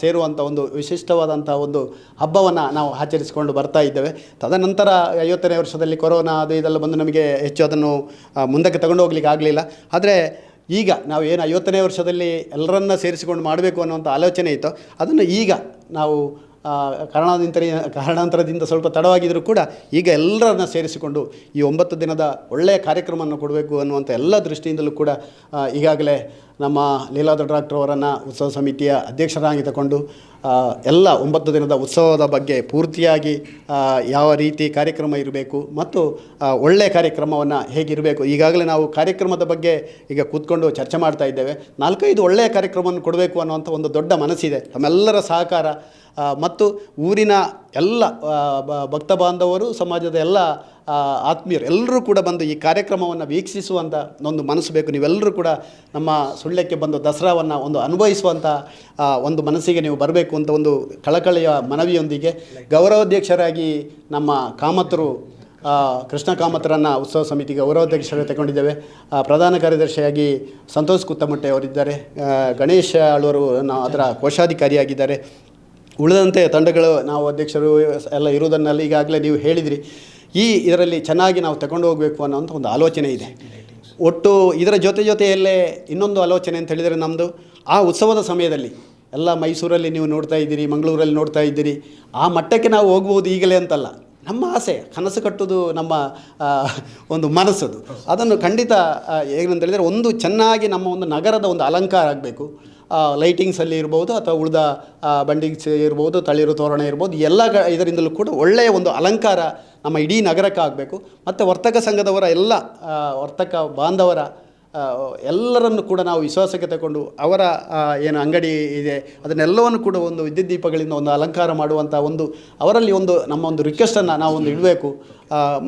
ಸೇರುವಂಥ ಒಂದು ವಿಶಿಷ್ಟವಾದಂಥ ಒಂದು ಹಬ್ಬವನ್ನು ನಾವು ಆಚರಿಸಿಕೊಂಡು ಬರ್ತಾ ಇದ್ದೇವೆ. ತದನಂತರ ಐವತ್ತನೇ ವರ್ಷದಲ್ಲಿ ಕೊರೋನಾ ಅದು ಇದೆಲ್ಲ ಬಂದು ನಮಗೆ ಹೆಚ್ಚು ಅದನ್ನು ಮುಂದಕ್ಕೆ ತಗೊಂಡು ಹೋಗ್ಲಿಕ್ಕೆ ಆಗಲಿಲ್ಲ. ಆದರೆ ಈಗ ನಾವು ಏನು ಐವತ್ತನೇ ವರ್ಷದಲ್ಲಿ ಎಲ್ಲರನ್ನ ಸೇರಿಸಿಕೊಂಡು ಮಾಡಬೇಕು ಅನ್ನುವಂಥ ಆಲೋಚನೆ ಇತ್ತು ಅದನ್ನು ಈಗ ನಾವು ಕಾರಣಾಂತರ ಕಾರಣಾಂತರದಿಂದ ಸ್ವಲ್ಪ ತಡವಾಗಿದ್ದರೂ ಕೂಡ ಈಗ ಎಲ್ಲರನ್ನ ಸೇರಿಸಿಕೊಂಡು ಈ ಒಂಬತ್ತು ದಿನದ ಒಳ್ಳೆಯ ಕಾರ್ಯಕ್ರಮವನ್ನು ಕೊಡಬೇಕು ಅನ್ನುವಂಥ ಎಲ್ಲ ದೃಷ್ಟಿಯಿಂದಲೂ ಕೂಡ ಈಗಾಗಲೇ ನಮ್ಮ ಲೀಲಾದ ಡಾಕ್ಟರ್ ಅವರನ್ನು ಉತ್ಸವ ಸಮಿತಿಯ ಅಧ್ಯಕ್ಷರಾಗಿ ತಗೊಂಡು ಎಲ್ಲ ಒಂಬತ್ತು ದಿನದ ಉತ್ಸವದ ಬಗ್ಗೆ ಪೂರ್ತಿಯಾಗಿ ಯಾವ ರೀತಿ ಕಾರ್ಯಕ್ರಮ ಇರಬೇಕು ಮತ್ತು ಒಳ್ಳೆಯ ಕಾರ್ಯಕ್ರಮವನ್ನು ಹೇಗಿರಬೇಕು. ಈಗಾಗಲೇ ನಾವು ಕಾರ್ಯಕ್ರಮದ ಬಗ್ಗೆ ಈಗ ಕೂತ್ಕೊಂಡು ಚರ್ಚೆ ಮಾಡ್ತಾ ಇದ್ದೇವೆ. ನಾಲ್ಕೈದು ಒಳ್ಳೆಯ ಕಾರ್ಯಕ್ರಮವನ್ನು ಕೊಡಬೇಕು ಅನ್ನುವಂಥ ಒಂದು ದೊಡ್ಡ ಮನಸ್ಸಿದೆ. ತಮ್ಮೆಲ್ಲರ ಸಹಕಾರ ಮತ್ತು ಊರಿನ ಎಲ್ಲ ಭಕ್ತ ಬಾಂಧವರು, ಸಮಾಜದ ಎಲ್ಲ ಆತ್ಮೀಯರು ಎಲ್ಲರೂ ಕೂಡ ಬಂದು ಈ ಕಾರ್ಯಕ್ರಮವನ್ನು ವೀಕ್ಷಿಸುವಂಥ ಒಂದು ಮನಸ್ಸು ಬೇಕು. ನೀವೆಲ್ಲರೂ ಕೂಡ ನಮ್ಮ ಸುಳ್ಯಕ್ಕೆ ಬಂದು ದಸರಾವನ್ನು ಒಂದು ಅನುಭವಿಸುವಂಥ ಒಂದು ಮನಸ್ಸಿಗೆ ನೀವು ಬರಬೇಕು ಅಂತ ಒಂದು ಕಳಕಳಿಯ ಮನವಿಯೊಂದಿಗೆ ಗೌರವಾಧ್ಯಕ್ಷರಾಗಿ ನಮ್ಮ ಕಾಮತರು ಕೃಷ್ಣ ಕಾಮತರನ್ನು ಉತ್ಸವ ಸಮಿತಿ ಗೌರವಾಧ್ಯಕ್ಷರಾಗಿ ತಗೊಂಡಿದ್ದೇವೆ. ಪ್ರಧಾನ ಕಾರ್ಯದರ್ಶಿಯಾಗಿ ಸಂತೋಷ್ ಕುತ್ತಮಟ್ಟೆ ಅವರಿದ್ದಾರೆ. ಗಣೇಶ ಆಳ್ವರು ನಾವು ಅದರ ಕೋಶಾಧಿಕಾರಿಯಾಗಿದ್ದಾರೆ. ಉಳಿದಂತೆ ತಂಡಗಳು ನಾವು ಅಧ್ಯಕ್ಷರು ಎಲ್ಲ ಇರುವುದನ್ನಲ್ಲಿ ಈಗಾಗಲೇ ನೀವು ಹೇಳಿದಿರಿ. ಈ ಇದರಲ್ಲಿ ಚೆನ್ನಾಗಿ ನಾವು ತಗೊಂಡು ಹೋಗಬೇಕು ಅನ್ನೋಂಥ ಒಂದು ಆಲೋಚನೆ ಇದೆ. ಒಟ್ಟು ಇದರ ಜೊತೆ ಜೊತೆಯಲ್ಲೇ ಇನ್ನೊಂದು ಆಲೋಚನೆ ಅಂತ ಹೇಳಿದರೆ ನಮ್ಮದು ಆ ಉತ್ಸವದ ಸಮಯದಲ್ಲಿ ಎಲ್ಲ ಮೈಸೂರಲ್ಲಿ ನೀವು ನೋಡ್ತಾ ಇದ್ದೀರಿ, ಮಂಗಳೂರಲ್ಲಿ ನೋಡ್ತಾ ಇದ್ದೀರಿ, ಆ ಮಟ್ಟಕ್ಕೆ ನಾವು ಹೋಗ್ಬೋದು ಈಗಲೇ ಅಂತಲ್ಲ. ನಮ್ಮ ಆಸೆ, ಕನಸು ಕಟ್ಟೋದು ನಮ್ಮ ಒಂದು ಮನಸ್ಸದು. ಅದನ್ನು ಖಂಡಿತ ಏನಂತ ಹೇಳಿದರೆ ಒಂದು ಚೆನ್ನಾಗಿ ನಮ್ಮ ಒಂದು ನಗರದ ಒಂದು ಅಲಂಕಾರ ಆಗಬೇಕು. ಲೈಟಿಂಗ್ಸಲ್ಲಿ ಇರ್ಬೋದು ಅಥವಾ ಉಳಿದ ಬಂಡಿಂಗ್ಸ್ ಇರ್ಬೋದು, ತಳಿರು ತೋರಣ ಇರ್ಬೋದು, ಎಲ್ಲ ಗ, ಇದರಿಂದಲೂ ಕೂಡ ಒಳ್ಳೆಯ ಒಂದು ಅಲಂಕಾರ ನಮ್ಮ ಇಡೀ ನಗರಕ್ಕೆ ಆಗಬೇಕು ಮತ್ತು ವರ್ತಕ ಸಂಘದವರ ಎಲ್ಲ ವರ್ತಕ ಬಾಂಧವರ ಎಲ್ಲರನ್ನು ಕೂಡ ನಾವು ವಿಶ್ವಾಸಕ್ಕೆ ತಗೊಂಡು ಅವರ ಏನು ಅಂಗಡಿ ಇದೆ, ಅದನ್ನೆಲ್ಲವನ್ನು ಕೂಡ ಒಂದು ವಿದ್ಯುತ್ ದೀಪಗಳಿಂದ ಒಂದು ಅಲಂಕಾರ ಮಾಡುವಂಥ ಒಂದು, ಅವರಲ್ಲಿ ಒಂದು ನಮ್ಮ ಒಂದು ರಿಕ್ವೆಸ್ಟನ್ನು ನಾವು ಒಂದು ಇಡಬೇಕು.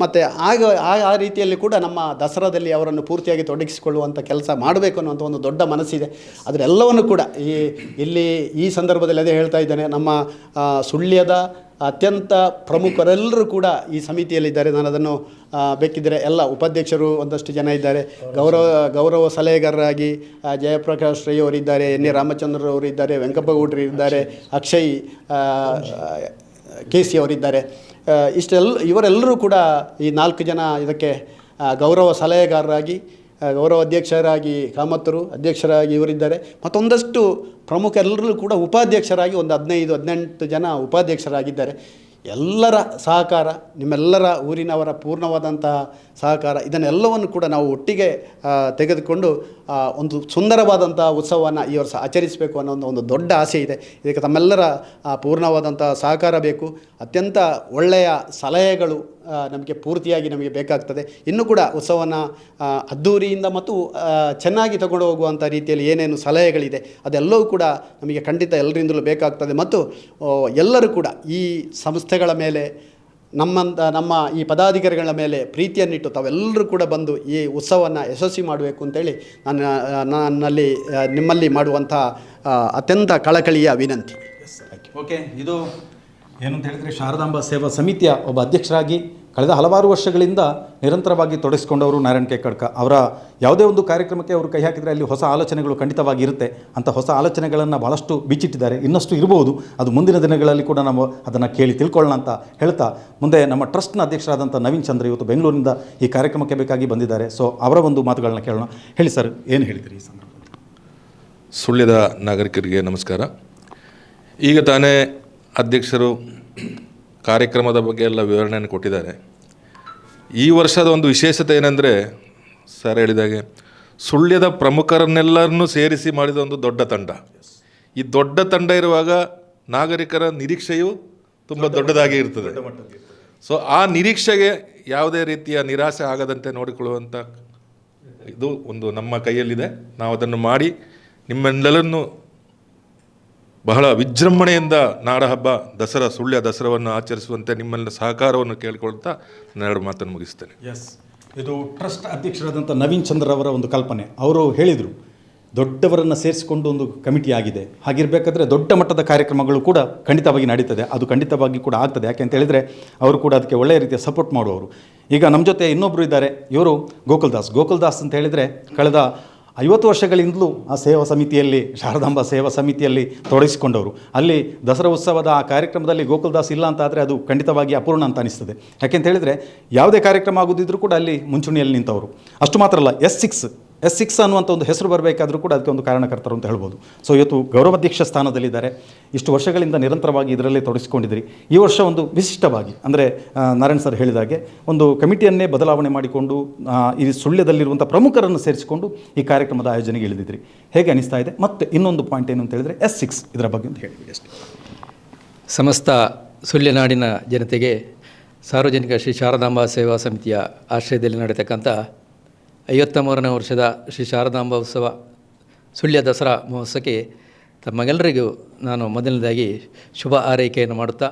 ಮತ್ತು ಆಗ, ಆ ರೀತಿಯಲ್ಲಿ ಕೂಡ ನಮ್ಮ ದಸರಾದಲ್ಲಿ ಅವರನ್ನು ಪೂರ್ತಿಯಾಗಿ ತೊಡಗಿಸಿಕೊಳ್ಳುವಂಥ ಕೆಲಸ ಮಾಡಬೇಕು ಅನ್ನುವಂಥ ಒಂದು ದೊಡ್ಡ ಮನಸ್ಸಿದೆ. ಅದರೆಲ್ಲವನ್ನು ಕೂಡ ಈ, ಇಲ್ಲಿ ಈ ಸಂದರ್ಭದಲ್ಲಿ ಅದೇ ಹೇಳ್ತಾ ಇದ್ದೇನೆ, ನಮ್ಮ ಸುಳ್ಯದ ಅತ್ಯಂತ ಪ್ರಮುಖರೆಲ್ಲರೂ ಕೂಡ ಈ ಸಮಿತಿಯಲ್ಲಿದ್ದಾರೆ. ನಾನು ಅದನ್ನು ಬೇಕಿದ್ದರೆ ಎಲ್ಲ ಉಪಾಧ್ಯಕ್ಷರು ಒಂದಷ್ಟು ಜನ ಇದ್ದಾರೆ. ಗೌರವ ಗೌರವ ಸಲಹೆಗಾರರಾಗಿ ಜಯಪ್ರಕಾಶ್ ರೈ ಅವರಿದ್ದಾರೆ ಎನ್ ಎ ರಾಮಚಂದ್ರ ಅವರು ಇದ್ದಾರೆ ವೆಂಕಪ್ಪಗೌಡರು ಇದ್ದಾರೆ, ಅಕ್ಷಯ್ ಕೆ ಸಿ ಅವರಿದ್ದಾರೆ. ಇಷ್ಟೆಲ್ಲ, ಇವರೆಲ್ಲರೂ ಕೂಡ ಈ ನಾಲ್ಕು ಜನ ಇದಕ್ಕೆ ಗೌರವ ಸಲಹೆಗಾರರಾಗಿ ಗೌರವ ಅಧ್ಯಕ್ಷರಾಗಿ ಕಾಮತ್ತರು ಅಧ್ಯಕ್ಷರಾಗಿ ಇವರಿದ್ದಾರೆ. ಮತ್ತೊಂದಷ್ಟು ಪ್ರಮುಖರೆಲ್ಲರೂ ಕೂಡ ಉಪಾಧ್ಯಕ್ಷರಾಗಿ ಒಂದು ಹದಿನೈದು, ಹದಿನೆಂಟು ಜನ ಉಪಾಧ್ಯಕ್ಷರಾಗಿದ್ದಾರೆ. ಎಲ್ಲರ ಸಹಕಾರ, ನಿಮ್ಮೆಲ್ಲರ ಊರಿನವರ ಪೂರ್ಣವಾದಂತಹ ಸಹಕಾರ, ಇದನ್ನೆಲ್ಲವನ್ನು ಕೂಡ ನಾವು ಒಟ್ಟಿಗೆ ತೆಗೆದುಕೊಂಡು ಒಂದು ಸುಂದರವಾದಂಥ ಉತ್ಸವವನ್ನು ಈ ವರ್ಷ ಆಚರಿಸಬೇಕು ಅನ್ನೋ ಒಂದು- ಒಂದು ದೊಡ್ಡ ಆಸೆ ಇದೆ. ಇದಕ್ಕೆ ತಮ್ಮೆಲ್ಲರ ಪೂರ್ಣವಾದಂಥ ಸಹಕಾರ ಬೇಕು. ಅತ್ಯಂತ ಒಳ್ಳೆಯ ಸಲಹೆಗಳು ನಮಗೆ ಪೂರ್ತಿಯಾಗಿ ನಮಗೆ ಬೇಕಾಗ್ತದೆ. ಇನ್ನೂ ಕೂಡ ಉತ್ಸವವನ್ನು ಅದ್ಧೂರಿಯಿಂದ ಮತ್ತು ಚೆನ್ನಾಗಿ ತಗೊಂಡು ಹೋಗುವಂಥ ರೀತಿಯಲ್ಲಿ ಏನೇನು ಸಲಹೆಗಳಿದೆ, ಅದೆಲ್ಲವೂ ಕೂಡ ನಮಗೆ ಖಂಡಿತ ಎಲ್ಲರಿಂದಲೂ ಬೇಕಾಗ್ತದೆ. ಮತ್ತು ಎಲ್ಲರೂ ಕೂಡ ಈ ಸಂಸ್ಥೆಗಳ ಮೇಲೆ ನಮ್ಮಂತ ನಮ್ಮ ಈ ಪದಾಧಿಕಾರಿಗಳ ಮೇಲೆ ಪ್ರೀತಿಯನ್ನಿಟ್ಟು ತಾವೆಲ್ಲರೂ ಕೂಡ ಬಂದು ಈ ಉತ್ಸವವನ್ನು ಯಶಸ್ವಿ ಮಾಡಬೇಕು ಅಂತೇಳಿ ನನ್ನ ನನ್ನಲ್ಲಿ ನಿಮ್ಮಲ್ಲಿ ಮಾಡುವಂಥ ಅತ್ಯಂತ ಕಳಕಳಿಯ ವಿನಂತಿ. ಓಕೆ ಇದು ಏನು ಅಂತ ಹೇಳಿದರೆ ಶಾರದಾಂಬ ಸೇವಾ ಸಮಿತಿಯ ಒಬ್ಬ ಅಧ್ಯಕ್ಷರಾಗಿ ಕಳೆದ ಹಲವಾರು ವರ್ಷಗಳಿಂದ ನಿರಂತರವಾಗಿ ತೊಡಗಿಸಿಕೊಂಡವರು ನಾರಾಯಣ್ ಕಡ್ಕ. ಅವರ ಯಾವುದೇ ಒಂದು ಕಾರ್ಯಕ್ರಮಕ್ಕೆ ಅವರು ಕೈ ಹಾಕಿದರೆ ಅಲ್ಲಿ ಹೊಸ ಆಲೋಚನೆಗಳು ಖಂಡಿತವಾಗಿ ಇರುತ್ತೆ ಅಂತ ಹೊಸ ಆಲೋಚನೆಗಳನ್ನು ಭಾಳಷ್ಟು ಬಿಚ್ಚಿಟ್ಟಿದ್ದಾರೆ. ಇನ್ನಷ್ಟು ಇರಬಹುದು ಅದು ಮುಂದಿನ ದಿನಗಳಲ್ಲಿ ಕೂಡ ನಾವು ಅದನ್ನು ಕೇಳಿ ತಿಳ್ಕೊಳ್ಳೋಣ ಅಂತ ಹೇಳ್ತಾ ಮುಂದೆ ನಮ್ಮ ಟ್ರಸ್ಟ್ನ ಅಧ್ಯಕ್ಷರಾದಂಥ ನವೀನ್ ಚಂದ್ರ ಇವತ್ತು ಬೆಂಗಳೂರಿನಿಂದ ಈ ಕಾರ್ಯಕ್ರಮಕ್ಕೆ ಬೇಕಾಗಿ ಬಂದಿದ್ದಾರೆ. ಸೊ, ಅವರ ಒಂದು ಮಾತುಗಳನ್ನ ಕೇಳೋಣ. ಹೇಳಿ ಸರ್, ಏನು ಹೇಳ್ತೀರಿ ಈ ಸಂದರ್ಭದಲ್ಲಿ? ಸುಳ್ಯದ ನಾಗರಿಕರಿಗೆ ನಮಸ್ಕಾರ. ಈಗ ತಾನೇ ಅಧ್ಯಕ್ಷರು ಕಾರ್ಯಕ್ರಮದ ಬಗ್ಗೆ ಎಲ್ಲ ವಿವರಣೆಯನ್ನು ಕೊಟ್ಟಿದ್ದಾರೆ. ಈ ವರ್ಷದ ಒಂದು ವಿಶೇಷತೆ ಏನಂದರೆ ಸರ್ ಹೇಳಿದಾಗೆ ಸುಳ್ಯದ ಪ್ರಮುಖರನ್ನೆಲ್ಲರನ್ನೂ ಸೇರಿಸಿ ಮಾಡಿದ ಒಂದು ದೊಡ್ಡ ತಂಡ. ಈ ದೊಡ್ಡ ತಂಡ ಇರುವಾಗ ನಾಗರಿಕರ ನಿರೀಕ್ಷೆಯು ತುಂಬ ದೊಡ್ಡದಾಗಿ ಇರ್ತದೆ. ಸೊ ಆ ನಿರೀಕ್ಷೆಗೆ ಯಾವುದೇ ರೀತಿಯ ನಿರಾಸೆ ಆಗದಂತೆ ನೋಡಿಕೊಳ್ಳುವಂಥ ಇದು ಒಂದು ನಮ್ಮ ಕೈಯಲ್ಲಿದೆ. ನಾವು ಅದನ್ನು ಮಾಡಿ ನಿಮ್ಮೆಲ್ಲರನ್ನು ಬಹಳ ವಿಜೃಂಭಣೆಯಿಂದ ನಾಡಹಬ್ಬ ದಸರಾ, ಸುಳ್ಯ ದಸರಾವನ್ನು ಆಚರಿಸುವಂತೆ ನಿಮ್ಮೆಲ್ಲ ಸಹಕಾರವನ್ನು ಕೇಳಿಕೊಳ್ತಾ ಎರಡು ಮಾತನ್ನು ಮುಗಿಸ್ತೇನೆ. ಎಸ್ ಇದು ಟ್ರಸ್ಟ್ ಅಧ್ಯಕ್ಷರಾದಂಥ ನವೀನ್ ಚಂದ್ರ ಅವರ ಒಂದು ಕಲ್ಪನೆ. ಅವರು ಹೇಳಿದರು, ದೊಡ್ಡವರನ್ನು ಸೇರಿಸಿಕೊಂಡು ಒಂದು ಕಮಿಟಿ ಆಗಿದೆ. ಹಾಗಿರಬೇಕಾದ್ರೆ ದೊಡ್ಡ ಮಟ್ಟದ ಕಾರ್ಯಕ್ರಮಗಳು ಕೂಡ ಖಂಡಿತವಾಗಿ ನಡೀತದೆ. ಅದು ಖಂಡಿತವಾಗಿ ಕೂಡ ಆಗ್ತದೆ. ಯಾಕೆ ಅಂತ ಹೇಳಿದರೆ ಅವರು ಕೂಡ ಅದಕ್ಕೆ ಒಳ್ಳೆಯ ರೀತಿಯ ಸಪೋರ್ಟ್ ಮಾಡುವವರು. ಈಗ ನಮ್ಮ ಜೊತೆ ಇನ್ನೊಬ್ಬರು ಇದ್ದಾರೆ. ಇವರು ಗೋಕುಲ್ ದಾಸ್ ಗೋಕುಲ್ ದಾಸ್ ಅಂತ ಹೇಳಿದರೆ, ಕಳೆದ ಐವತ್ತು ವರ್ಷಗಳಿಂದಲೂ ಆ ಸೇವಾ ಸಮಿತಿಯಲ್ಲಿ, ಶಾರದಾಂಬ ಸೇವಾ ಸಮಿತಿಯಲ್ಲಿ ತೊಡಗಿಸಿಕೊಂಡವರು. ಅಲ್ಲಿ ದಸರಾ ಉತ್ಸವದ ಆ ಕಾರ್ಯಕ್ರಮದಲ್ಲಿ ಗೋಕುಲ್ದಾಸ್ ಇಲ್ಲ ಅಂತ ಆದರೆ ಅದು ಖಂಡಿತವಾಗಿ ಅಪೂರ್ಣ ಅಂತ ಅನಿಸ್ತದೆ. ಯಾಕೆಂತ ಹೇಳಿದರೆ, ಯಾವುದೇ ಕಾರ್ಯಕ್ರಮ ಆಗೋದಿದ್ರೂ ಕೂಡ ಅಲ್ಲಿ ಮುಂಚೂಣಿಯಲ್ಲಿ ನಿಂತವರು. ಅಷ್ಟು ಮಾತ್ರ ಅಲ್ಲ ಎಸ್ ಸಿಕ್ಸ್ ಎಸ್ ಸಿಕ್ಸ್ ಅನ್ನುವಂಥ ಒಂದು ಹೆಸರು ಬರಬೇಕಾದರೂ ಕೂಡ ಅದಕ್ಕೆ ಒಂದು ಕಾರಣಕರ್ತರು ಅಂತ ಹೇಳ್ಬೋದು. ಸೊ ಇವತ್ತು ಗೌರವಾಧ್ಯಕ್ಷ ಸ್ಥಾನದಲ್ಲಿದ್ದಾರೆ. ಇಷ್ಟು ವರ್ಷಗಳಿಂದ ನಿರಂತರವಾಗಿ ಇದರಲ್ಲೇ ತೊಡಗಿಸಿಕೊಂಡಿದ್ದೀರಿ. ಈ ವರ್ಷ ಒಂದು ವಿಶಿಷ್ಟವಾಗಿ, ಅಂದರೆ ನಾರಾಯಣ್ ಸರ್ ಹೇಳಿದಾಗೆ ಒಂದು ಕಮಿಟಿಯನ್ನೇ ಬದಲಾವಣೆ ಮಾಡಿಕೊಂಡು ಈ ಸುಳ್ಯದಲ್ಲಿರುವಂಥ ಪ್ರಮುಖರನ್ನು ಸೇರಿಸಿಕೊಂಡು ಈ ಕಾರ್ಯಕ್ರಮದ ಆಯೋಜನೆಗೆ ಇಳಿದಿದ್ರಿ ಹೇಗೆ ಅನಿಸ್ತಾ ಇದೆ? ಮತ್ತು ಇನ್ನೊಂದು ಪಾಯಿಂಟ್ ಏನು ಅಂತ ಹೇಳಿದರೆ ಎಸ್ ಸಿಕ್ಸ್ ಇದರ ಬಗ್ಗೆ ಅಂತ ಹೇಳಿ ಅಷ್ಟೇ. ಸಮಸ್ತ ಸುಳ್ಯನಾಡಿನ ಜನತೆಗೆ ಸಾರ್ವಜನಿಕ ಶ್ರೀ ಶಾರದಾಂಬಾ ಸೇವಾ ಸಮಿತಿಯ ಆಶ್ರಯದಲ್ಲಿ ನಡೆತಕ್ಕಂಥ ಐವತ್ತ ಮೂರನೇ ವರ್ಷದ ಶ್ರೀ ಶಾರದಾಂಬಾ ಉತ್ಸವ ಸುಳ್ಯ ದಸರಾ ಮಹೋತ್ಸವಕ್ಕೆ ತಮಗೆಲ್ಲರಿಗೂ ನಾನು ಮೊದಲನೇದಾಗಿ ಶುಭ ಆರೈಕೆಯನ್ನು ಮಾಡುತ್ತಾ,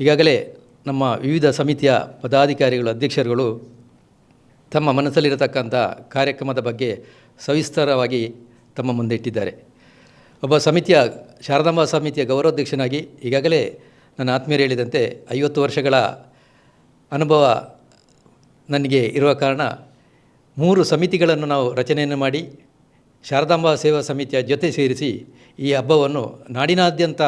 ಈಗಾಗಲೇ ನಮ್ಮ ವಿವಿಧ ಸಮಿತಿಯ ಪದಾಧಿಕಾರಿಗಳು, ಅಧ್ಯಕ್ಷರುಗಳು ತಮ್ಮ ಮನಸ್ಸಲ್ಲಿರತಕ್ಕಂಥ ಕಾರ್ಯಕ್ರಮದ ಬಗ್ಗೆ ಸವಿಸ್ತಾರವಾಗಿ ತಮ್ಮ ಮುಂದೆ ಇಟ್ಟಿದ್ದಾರೆ. ಒಬ್ಬ ಸಮಿತಿಯ, ಶಾರದಾಂಬ ಸಮಿತಿಯ ಗೌರವಾಧ್ಯಕ್ಷನಾಗಿ ಈಗಾಗಲೇ ನನ್ನ ಆತ್ಮೀಯರು ಹೇಳಿದಂತೆ ಐವತ್ತು ವರ್ಷಗಳ ಅನುಭವ ನನಗೆ ಇರುವ ಕಾರಣ ಮೂರು ಸಮಿತಿಗಳನ್ನು ನಾವು ರಚನೆಯನ್ನು ಮಾಡಿ ಶಾರದಾಂಬಾ ಸೇವಾ ಸಮಿತಿಯ ಜೊತೆ ಸೇರಿಸಿ ಈ ಹಬ್ಬವನ್ನು ನಾಡಿನಾದ್ಯಂತ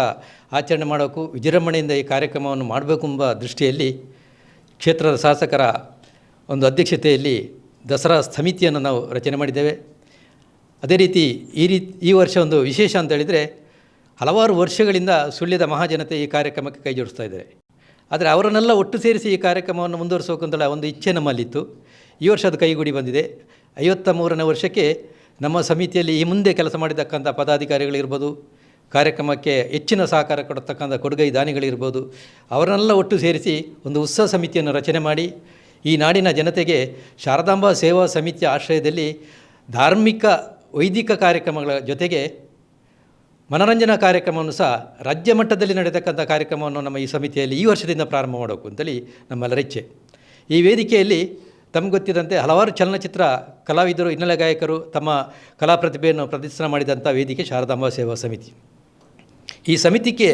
ಆಚರಣೆ ಮಾಡೋಕ್ಕೂ ವಿಜೃಂಭಣೆಯಿಂದ ಈ ಕಾರ್ಯಕ್ರಮವನ್ನು ಮಾಡಬೇಕು ಎಂಬ ದೃಷ್ಟಿಯಲ್ಲಿ ಕ್ಷೇತ್ರದ ಶಾಸಕರ ಒಂದು ಅಧ್ಯಕ್ಷತೆಯಲ್ಲಿ ದಸರಾ ಸಮಿತಿಯನ್ನು ನಾವು ರಚನೆ ಮಾಡಿದ್ದೇವೆ. ಅದೇ ರೀತಿ ಈ ರೀತಿ ಈ ವರ್ಷ ಒಂದು ವಿಶೇಷ ಅಂತ ಹೇಳಿದರೆ ಹಲವಾರು ವರ್ಷಗಳಿಂದ ಸುಳ್ಯದ ಮಹಾಜನತೆ ಈ ಕಾರ್ಯಕ್ರಮಕ್ಕೆ ಕೈ ಜೋಡಿಸ್ತಾ ಇದ್ದಾರೆ. ಆದರೆ ಅವರನ್ನೆಲ್ಲ ಒಟ್ಟು ಸೇರಿಸಿ ಈ ಕಾರ್ಯಕ್ರಮವನ್ನು ಮುಂದುವರಿಸೋಕಂತೇಳಿ ಒಂದು ಇಚ್ಛೆ ನಮ್ಮಲ್ಲಿತ್ತು. ಈ ವರ್ಷ ಅದು ಕೈಗೂಡಿ ಬಂದಿದೆ. ಐವತ್ತ ಮೂರನೇ ವರ್ಷಕ್ಕೆ ನಮ್ಮ ಸಮಿತಿಯಲ್ಲಿ ಈ ಮುಂದೆ ಕೆಲಸ ಮಾಡಿರ್ತಕ್ಕಂಥ ಪದಾಧಿಕಾರಿಗಳಿರ್ಬೋದು, ಕಾರ್ಯಕ್ರಮಕ್ಕೆ ಹೆಚ್ಚಿನ ಸಹಕಾರ ಕೊಡತಕ್ಕಂಥ ಕೊಡುಗೈ ದಾನಿಗಳಿರ್ಬೋದು, ಅವರನ್ನೆಲ್ಲ ಒಟ್ಟು ಸೇರಿಸಿ ಒಂದು ಉತ್ಸವ ಸಮಿತಿಯನ್ನು ರಚನೆ ಮಾಡಿ, ಈ ನಾಡಿನ ಜನತೆಗೆ ಶಾರದಾಂಬಾ ಸೇವಾ ಸಮಿತಿಯ ಆಶ್ರಯದಲ್ಲಿ ಧಾರ್ಮಿಕ, ವೈದಿಕ ಕಾರ್ಯಕ್ರಮಗಳ ಜೊತೆಗೆ ಮನರಂಜನಾ ಕಾರ್ಯಕ್ರಮವನ್ನು ಸಹ ರಾಜ್ಯ ಮಟ್ಟದಲ್ಲಿ ನಡೆತಕ್ಕಂಥ ಕಾರ್ಯಕ್ರಮವನ್ನು ನಮ್ಮ ಈ ಸಮಿತಿಯಲ್ಲಿ ಈ ವರ್ಷದಿಂದ ಪ್ರಾರಂಭ ಮಾಡಬೇಕು ಅಂತೇಳಿ ನಮ್ಮೆಲ್ಲರ ಇಚ್ಛೆ. ಈ ವೇದಿಕೆಯಲ್ಲಿ ತಮಗೆ ಗೊತ್ತಿದ್ದಂತೆ ಹಲವಾರು ಚಲನಚಿತ್ರ ಕಲಾವಿದರು, ಹಿನ್ನೆಲೆ ಗಾಯಕರು ತಮ್ಮ ಕಲಾ ಪ್ರತಿಭೆಯನ್ನು ಪ್ರದರ್ಶನ ಮಾಡಿದಂಥ ವೇದಿಕೆ ಶಾರದಾಂಬಾ ಸೇವಾ ಸಮಿತಿ. ಈ ಸಮಿತಿಗೆ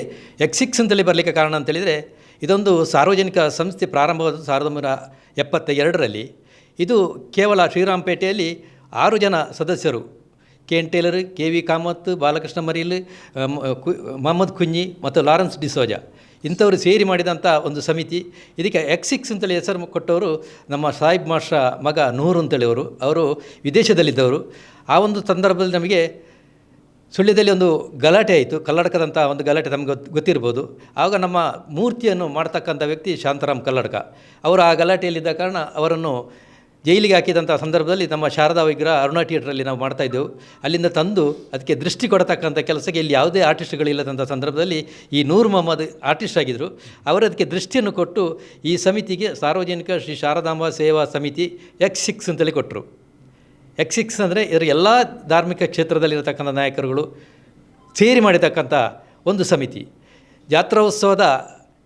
ಎಕ್ಸಿಕ್ಸ್ ಅಂತಲೇ ಬರಲಿಕ್ಕೆ ಕಾರಣ ಅಂತೇಳಿದರೆ ಇದೊಂದು ಸಾರ್ವಜನಿಕ ಸಂಸ್ಥೆ ಪ್ರಾರಂಭವಾದ ಸಾವಿರದ ಒಂಬೈನೂರ ಎಪ್ಪತ್ತ ಎರಡರಲ್ಲಿ ಇದು ಕೇವಲ ಶ್ರೀರಾಮಪೇಟೆಯಲ್ಲಿ ಆರು ಜನ ಸದಸ್ಯರು. K N Taylor, K V Kamath, Balakrishna Maril Mohammed Kunji ಮತ್ತು ಲಾರೆನ್ಸ್ ಡಿಸೋಜಾ. ಇಂಥವರು ಸೇರಿ ಮಾಡಿದಂಥ ಒಂದು ಸಮಿತಿ. ಇದಕ್ಕೆ ಎಕ್ಸಿಕ್ಸ್ ಅಂತೇಳಿ ಹೆಸರು ಕೊಟ್ಟವರು ನಮ್ಮ ಸಾಹಿಬ್ ಮಾಷ್ಟ್ರ ಮಗ ನೂರು ಅಂತೇಳಿ ಅವರು. ಅವರು ವಿದೇಶದಲ್ಲಿದ್ದವರು. ಆ ಒಂದು ಸಂದರ್ಭದಲ್ಲಿ ನಮಗೆ ಸುಳ್ಯದಲ್ಲಿ ಒಂದು ಗಲಾಟೆ ಆಯಿತು. ಕಲ್ಲಡಕದಂಥ ಒಂದು ಗಲಾಟೆ ನಮಗೆ ಗೊತ್ತು ಗೊತ್ತಿರ್ಬೋದು. ಆಗ ನಮ್ಮ ಮೂರ್ತಿಯನ್ನು ಮಾಡ್ತಕ್ಕಂಥ ವ್ಯಕ್ತಿ ಶಾಂತರಾಮ್ ಕಲ್ಲಡಕ. ಅವರು ಆ ಗಲಾಟೆಯಲ್ಲಿದ್ದ ಕಾರಣ ಅವರನ್ನು ಜೈಲಿಗೆ ಹಾಕಿದಂಥ ಸಂದರ್ಭದಲ್ಲಿ ನಮ್ಮ ಶಾರದಾ ವಿಗ್ರಹ ಅರುಣ ಥಿಯೇಟ್ರಲ್ಲಿ ನಾವು ಮಾಡ್ತಾಯಿದ್ದೆವು ಅಲ್ಲಿಂದ ತಂದು ಅದಕ್ಕೆ ದೃಷ್ಟಿ ಕೊಡತಕ್ಕಂಥ ಕೆಲಸಕ್ಕೆ ಇಲ್ಲಿ ಯಾವುದೇ ಆರ್ಟಿಸ್ಟ್ಗಳಿಲ್ಲದಂಥ ಸಂದರ್ಭದಲ್ಲಿ ಈ ನೂರ್ ಮೊಹಮ್ಮದ್ ಆರ್ಟಿಸ್ಟ್ ಆಗಿದ್ದರು ಅವರು ಅದಕ್ಕೆ ದೃಷ್ಟಿಯನ್ನು ಕೊಟ್ಟು ಈ ಸಮಿತಿಗೆ ಸಾರ್ವಜನಿಕ ಶ್ರೀ ಶಾರದಾಂಬ ಸೇವಾ ಸಮಿತಿ ಎಕ್ಸ್ ಸಿಕ್ಸ್ ಅಂತೇಳಿ ಕೊಟ್ಟರು ಎಕ್ಸಿಕ್ಸ್ ಅಂದರೆ ಇದರ ಎಲ್ಲ ಧಾರ್ಮಿಕ ಕ್ಷೇತ್ರದಲ್ಲಿರತಕ್ಕಂಥ ನಾಯಕರುಗಳು ಸೇರಿ ಮಾಡಿರ್ತಕ್ಕಂಥ ಒಂದು ಸಮಿತಿ. ಜಾತ್ರೋತ್ಸವದ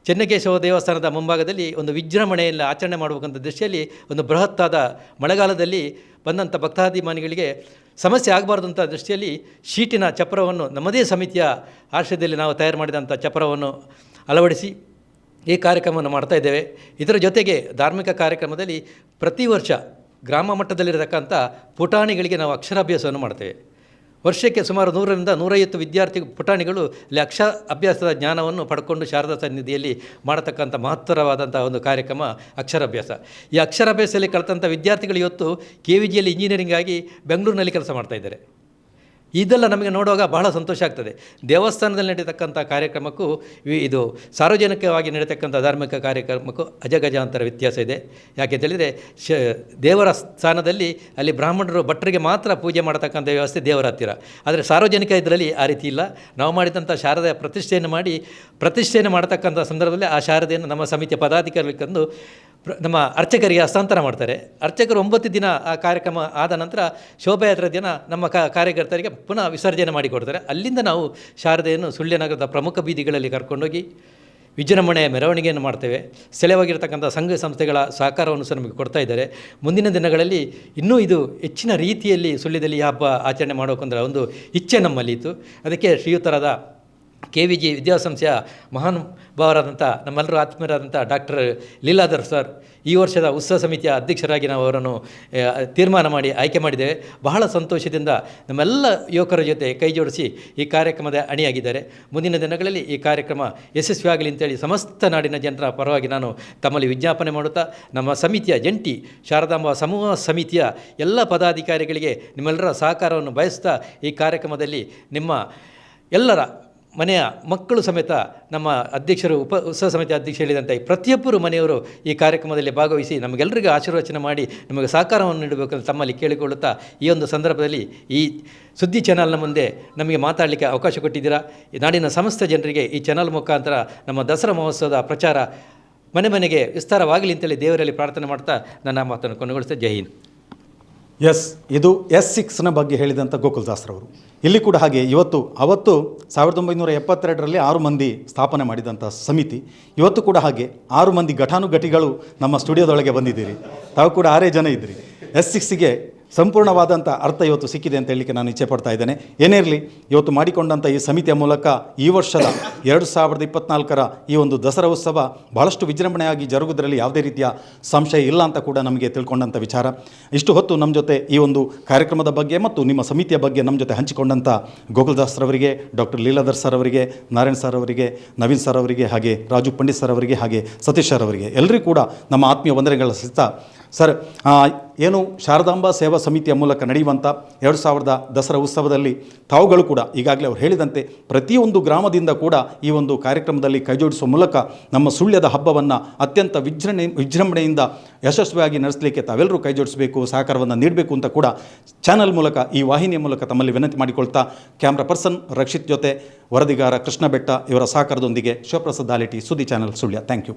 ಚೆನ್ನಕೇಶವ ದೇವಸ್ಥಾನದ ಮುಂಭಾಗದಲ್ಲಿ ಒಂದು ವಿಜೃಂಭಣೆಯಲ್ಲಿ ಆಚರಣೆ ಮಾಡಬೇಕಂತ ದೃಷ್ಟಿಯಲ್ಲಿ ಒಂದು ಬೃಹತ್ತಾದ ಮಳೆಗಾಲದಲ್ಲಿ ಬಂದಂಥ ಭಕ್ತಾಭಿಮಾನಿಗಳಿಗೆ ಸಮಸ್ಯೆ ಆಗಬಾರ್ದು ದೃಷ್ಟಿಯಲ್ಲಿ ಶೀಟಿನ ಚಪ್ರವನ್ನು ನಮ್ಮದೇ ಸಮಿತಿಯ ಆಶ್ರಯದಲ್ಲಿ ನಾವು ತಯಾರು ಮಾಡಿದಂಥ ಚಪ್ರವನ್ನು ಅಳವಡಿಸಿ ಈ ಕಾರ್ಯಕ್ರಮವನ್ನು ಮಾಡ್ತಾ ಇದ್ದೇವೆ. ಇದರ ಜೊತೆಗೆ ಧಾರ್ಮಿಕ ಕಾರ್ಯಕ್ರಮದಲ್ಲಿ ಪ್ರತಿ ವರ್ಷ ಗ್ರಾಮ ಮಟ್ಟದಲ್ಲಿರತಕ್ಕಂಥ ಪುಟಾಣಿಗಳಿಗೆ ನಾವು ಅಕ್ಷರಾಭ್ಯಾಸವನ್ನು ಮಾಡ್ತೇವೆ. ವರ್ಷಕ್ಕೆ ಸುಮಾರು ನೂರರಿಂದ ನೂರೈವತ್ತು ವಿದ್ಯಾರ್ಥಿ ಪುಟಾಣಿಗಳು ಲಕ್ಷ ಅಭ್ಯಾಸದ ಜ್ಞಾನವನ್ನು ಪಡ್ಕೊಂಡು ಶಾರದಾ ಸನ್ನಿಧಿಯಲ್ಲಿ ಮಾಡತಕ್ಕಂಥ ಮಹತ್ತರವಾದಂಥ ಒಂದು ಕಾರ್ಯಕ್ರಮ ಅಕ್ಷರಾಭ್ಯಾಸ. ಈ ಅಕ್ಷರಾಭ್ಯಾಸದಲ್ಲಿ ಕಲಿತಂಥ ವಿದ್ಯಾರ್ಥಿಗಳು ಇವತ್ತು ಕೆ ವಿ ಜಿಯಲ್ಲಿ ಇಂಜಿನಿಯರಿಂಗ್ ಆಗಿ ಬೆಂಗಳೂರಿನಲ್ಲಿ ಕೆಲಸ ಮಾಡ್ತಾ ಇದ್ದಾರೆ. ಇದೆಲ್ಲ ನಮಗೆ ನೋಡುವಾಗ ಬಹಳ ಸಂತೋಷ ಆಗ್ತದೆ. ದೇವಸ್ಥಾನದಲ್ಲಿ ನಡೀತಕ್ಕಂಥ ಕಾರ್ಯಕ್ರಮಕ್ಕೂ ಇದು ಸಾರ್ವಜನಿಕವಾಗಿ ನಡೀತಕ್ಕಂಥ ಧಾರ್ಮಿಕ ಕಾರ್ಯಕ್ರಮಕ್ಕೂ ಅಜಗಜಾಂತರ ವ್ಯತ್ಯಾಸ ಇದೆ. ಯಾಕೆ ಹೇಳಿದರೆ, ಶ ದೇವರ ಸ್ಥಾನದಲ್ಲಿ ಅಲ್ಲಿ ಬ್ರಾಹ್ಮಣರು ಭಟ್ರಿಗೆ ಮಾತ್ರ ಪೂಜೆ ಮಾಡತಕ್ಕಂಥ ವ್ಯವಸ್ಥೆ ದೇವರ ಹತ್ತಿರ. ಆದರೆ ಸಾರ್ವಜನಿಕ ಇದರಲ್ಲಿ ಆ ರೀತಿ ಇಲ್ಲ. ನಾವು ಮಾಡಿದಂಥ ಶಾರದೆಯ ಪ್ರತಿಷ್ಠೆಯನ್ನು ಮಾಡಿ, ಪ್ರತಿಷ್ಠೆಯನ್ನು ಮಾಡತಕ್ಕಂಥ ಸಂದರ್ಭದಲ್ಲಿ ಆ ಶಾರದೆಯನ್ನು ನಮ್ಮ ಸಮಿತಿಯ ಪದಾಧಿಕಾರಿಗಳಿಗೆ ತಂದು ಪ್ರ- ನಮ್ಮ ಅರ್ಚಕರಿಗೆ ಹಸ್ತಾಂತರ ಮಾಡ್ತಾರೆ. ಅರ್ಚಕರು ಒಂಬತ್ತು ದಿನ ಆ ಕಾರ್ಯಕ್ರಮ ಆದ ನಂತರ ಶೋಭಾಯಾತ್ರೆ ದಿನ ನಮ್ಮ ಕ, ಕಾರ್ಯಕರ್ತರಿಗೆ ಪುನಃ ವಿಸರ್ಜನೆ ಮಾಡಿಕೊಡ್ತಾರೆ ಅಲ್ಲಿಂದ ನಾವು ಶಾರದೆಯನ್ನು ಸುಳ್ಯ ನಗರದ ಪ್ರಮುಖ ಬೀದಿಗಳಲ್ಲಿ ಕರ್ಕೊಂಡೋಗಿ ವಿಜೃಂಭಣೆಯ ಮೆರವಣಿಗೆಯನ್ನು ಮಾಡ್ತೇವೆ. ಸ್ಥಳೀಯವಾಗಿರ್ತಕ್ಕಂಥ ಸಂಘ ಸಂಸ್ಥೆಗಳ ಸಹಕಾರವನ್ನು ಸಹ ನಮಗೆ ಕೊಡ್ತಾ ಇದ್ದಾರೆ. ಮುಂದಿನ ದಿನಗಳಲ್ಲಿ ಇನ್ನೂ ಇದು ಹೆಚ್ಚಿನ ರೀತಿಯಲ್ಲಿ ಸುಳ್ಯದಲ್ಲಿ ಹಬ್ಬ ಆಚರಣೆ ಮಾಡೋಕೆಂದ್ರೆ ಒಂದು ಇಚ್ಛೆ ನಮ್ಮಲ್ಲಿತ್ತು. ಅದಕ್ಕೆ ಶ್ರೀಯುತರಾದ ಕೆ ವಿ ಜಿ ವಿದ್ಯಾಸಂಸ್ಥೆಯ ಮಹಾನ್ ಭಾವರಾದಂಥ ನಮ್ಮೆಲ್ಲರೂ ಆತ್ಮೀಯರಾದಂಥ ಡಾಕ್ಟರ್ ಲೀಲಾಧರ್ ಸರ್ ಈ ವರ್ಷದ ಉತ್ಸವ ಸಮಿತಿಯ ಅಧ್ಯಕ್ಷರಾಗಿ ನಾವು ಅವರನ್ನು ತೀರ್ಮಾನ ಮಾಡಿ ಆಯ್ಕೆ ಮಾಡಿದ್ದೇವೆ. ಬಹಳ ಸಂತೋಷದಿಂದ ನಮ್ಮೆಲ್ಲ ಯುವಕರ ಜೊತೆ ಕೈ ಜೋಡಿಸಿ ಈ ಕಾರ್ಯಕ್ರಮದ ಅಣಿಯಾಗಿದ್ದಾರೆ. ಮುಂದಿನ ದಿನಗಳಲ್ಲಿ ಈ ಕಾರ್ಯಕ್ರಮ ಯಶಸ್ವಿಯಾಗಲಿ ಅಂತೇಳಿ ಸಮಸ್ತ ನಾಡಿನ ಜನರ ಪರವಾಗಿ ನಾನು ತಮ್ಮಲ್ಲಿ ವಿಜ್ಞಾಪನೆ ಮಾಡುತ್ತಾ, ನಮ್ಮ ಸಮಿತಿಯ ಜಂಟಿ ಶಾರದಾಂಬ ಸಮೂಹ ಸಮಿತಿಯ ಎಲ್ಲ ಪದಾಧಿಕಾರಿಗಳಿಗೆ ನಿಮ್ಮೆಲ್ಲರ ಸಹಕಾರವನ್ನು ಬಯಸ್ತಾ ಈ ಕಾರ್ಯಕ್ರಮದಲ್ಲಿ ನಿಮ್ಮ ಎಲ್ಲರ ಮನೆಯ ಮಕ್ಕಳು ಸಮೇತ ನಮ್ಮ ಅಧ್ಯಕ್ಷರು, ಉಪ ಉತ್ಸವ ಸಮಿತಿ ಅಧ್ಯಕ್ಷ ಹೇಳಿದಂತೆ ಪ್ರತಿಯೊಬ್ಬರು ಮನೆಯವರು ಈ ಕಾರ್ಯಕ್ರಮದಲ್ಲಿ ಭಾಗವಹಿಸಿ ನಮಗೆಲ್ಲರಿಗೂ ಆಶೀರ್ವಚನೆ ಮಾಡಿ ನಮಗೆ ಸಹಕಾರವನ್ನು ನೀಡಬೇಕಂತ ತಮ್ಮಲ್ಲಿ ಕೇಳಿಕೊಳ್ಳುತ್ತಾ ಈ ಒಂದು ಸಂದರ್ಭದಲ್ಲಿ ಈ ಸುದ್ದಿ ಚಾನಲ್ನ ಮುಂದೆ ನಮಗೆ ಮಾತಾಡಲಿಕ್ಕೆ ಅವಕಾಶ ಕೊಟ್ಟಿದ್ದೀರಾ? ಈ ನಾಡಿನ ಸಮಸ್ತ ಜನರಿಗೆ ಈ ಚಾನಲ್ ಮುಖಾಂತರ ನಮ್ಮ ದಸರಾ ಮಹೋತ್ಸವದ ಪ್ರಚಾರ ಮನೆ ಮನೆಗೆ ವಿಸ್ತಾರವಾಗಲಿ ಅಂತೇಳಿ ದೇವರಲ್ಲಿ ಪ್ರಾರ್ಥನೆ ಮಾಡ್ತಾ ನನ್ನ ಮಾತನ್ನು ಕೊನೆಗೊಳಿಸ್ತಾ. ಜೈ ಹಿಂದ್. ಎಸ್, ಇದು ಎಸ್ ಸಿಕ್ಸ್ನ ಬಗ್ಗೆ ಹೇಳಿದಂಥ ಗೋಕುಲ್ದಾಸ್ರವರು ಇಲ್ಲಿ ಕೂಡ ಹಾಗೆ, ಇವತ್ತು, ಅವತ್ತು ಸಾವಿರದ ಒಂಬೈನೂರ ಎಪ್ಪತ್ತೆರಡರಲ್ಲಿ ಆರು ಮಂದಿ ಸ್ಥಾಪನೆ ಮಾಡಿದಂಥ ಸಮಿತಿ. ಇವತ್ತು ಕೂಡ ಹಾಗೆ, ಆರು ಮಂದಿ ಘಟಾನುಘಟಿಗಳು ನಮ್ಮ ಸ್ಟುಡಿಯೋದೊಳಗೆ ಬಂದಿದ್ದೀರಿ. ತಾವು ಕೂಡ ಆರೇ ಜನ ಇದ್ದೀರಿ. ಎಸ್ ಸಿಕ್ಸಿಗೆ ಸಂಪೂರ್ಣವಾದಂಥ ಅರ್ಥ ಇವತ್ತು ಸಿಕ್ಕಿದೆ ಅಂತ ಹೇಳಲಿಕ್ಕೆ ನಾನು ಇಚ್ಛೆ ಪಡ್ತಾ ಇದ್ದೇನೆ. ಏನೇ ಇರಲಿ, ಇವತ್ತು ಮಾಡಿಕೊಂಡಂಥ ಈ ಸಮಿತಿಯ ಮೂಲಕ ಈ ವರ್ಷದ ಎರಡು ಸಾವಿರದ ಇಪ್ಪತ್ನಾಲ್ಕರ ಈ ಒಂದು ದಸರಾ ಉತ್ಸವ ಬಹಳಷ್ಟು ವಿಜೃಂಭಣೆಯಾಗಿ ಜರುಗುವುದರಲ್ಲಿ ಯಾವುದೇ ರೀತಿಯ ಸಂಶಯ ಇಲ್ಲ ಅಂತ ಕೂಡ ನಮಗೆ ತಿಳ್ಕೊಂಡಂಥ ವಿಚಾರ. ಇಷ್ಟು ಹೊತ್ತು ನಮ್ಮ ಜೊತೆ ಈ ಒಂದು ಕಾರ್ಯಕ್ರಮದ ಬಗ್ಗೆ ಮತ್ತು ನಿಮ್ಮ ಸಮಿತಿಯ ಬಗ್ಗೆ ನಮ್ಮ ಜೊತೆ ಹಂಚಿಕೊಂಡಂಥ ಗೋಕುಲದಾಸ್ ಅವರಿಗೆ, ಡಾಕ್ಟರ್ ಲೀಲಾಧರ್ ಸರ್ ಅವರಿಗೆ, ನಾರಾಯಣ್ ಸರ್ ಅವರಿಗೆ, ನವೀನ್ ಸರ್ ಅವರಿಗೆ, ಹಾಗೆ ರಾಜು ಪಂಡಿತ್ ಸರ್ ಅವರಿಗೆ, ಹಾಗೆ ಸತೀಶ್ ಸರ್ ಅವರಿಗೆ. ಎಲ್ಲರಿಗೂ ಕೂಡ ನಮ್ಮ ಆತ್ಮೀಯ ವಂದನೆಗಳ ಸಿಗ್ತಾ ಸರ್ ಏನು ಶಾರದಾಂಬಾ ಸೇವಾ ಸಮಿತಿಯ ಮೂಲಕ ನಡೆಯುವಂಥ ಎರಡು ಸಾವಿರದ ದಸರಾ ಉತ್ಸವದಲ್ಲಿ ತಾವುಗಳು ಕೂಡ, ಈಗಾಗಲೇ ಅವರು ಹೇಳಿದಂತೆ ಪ್ರತಿಯೊಂದು ಗ್ರಾಮದಿಂದ ಕೂಡ ಈ ಒಂದು ಕಾರ್ಯಕ್ರಮದಲ್ಲಿ ಕೈಜೋಡಿಸುವ ಮೂಲಕ ನಮ್ಮ ಸುಳ್ಯದ ಹಬ್ಬವನ್ನು ಅತ್ಯಂತ ವಿಜೃಂಭಣೆ, ವಿಜೃಂಭಣೆಯಿಂದ ಯಶಸ್ವಿಯಾಗಿ ನಡೆಸಲಿಕ್ಕೆ ತಾವೆಲ್ಲರೂ ಕೈಜೋಡಿಸಬೇಕು ಸಹಕಾರವನ್ನು ನೀಡಬೇಕು ಅಂತ ಕೂಡ ಚಾನಲ್ ಮೂಲಕ, ಈ ವಾಹಿನಿಯ ಮೂಲಕ ತಮ್ಮಲ್ಲಿ ವಿನಂತಿ ಮಾಡಿಕೊಳ್ತಾ ಕ್ಯಾಮ್ರಾ ಪರ್ಸನ್ ರಕ್ಷಿತ್ ಜೊತೆ ವರದಿಗಾರ ಕೃಷ್ಣ ಬೆಟ್ಟ ಇವರ ಸಹಕಾರದೊಂದಿಗೆ ಶಿವಪ್ರಸಾದ್ ದಾಲಿಟಿ ಸುದ್ದಿ channel Sullia. Thank you.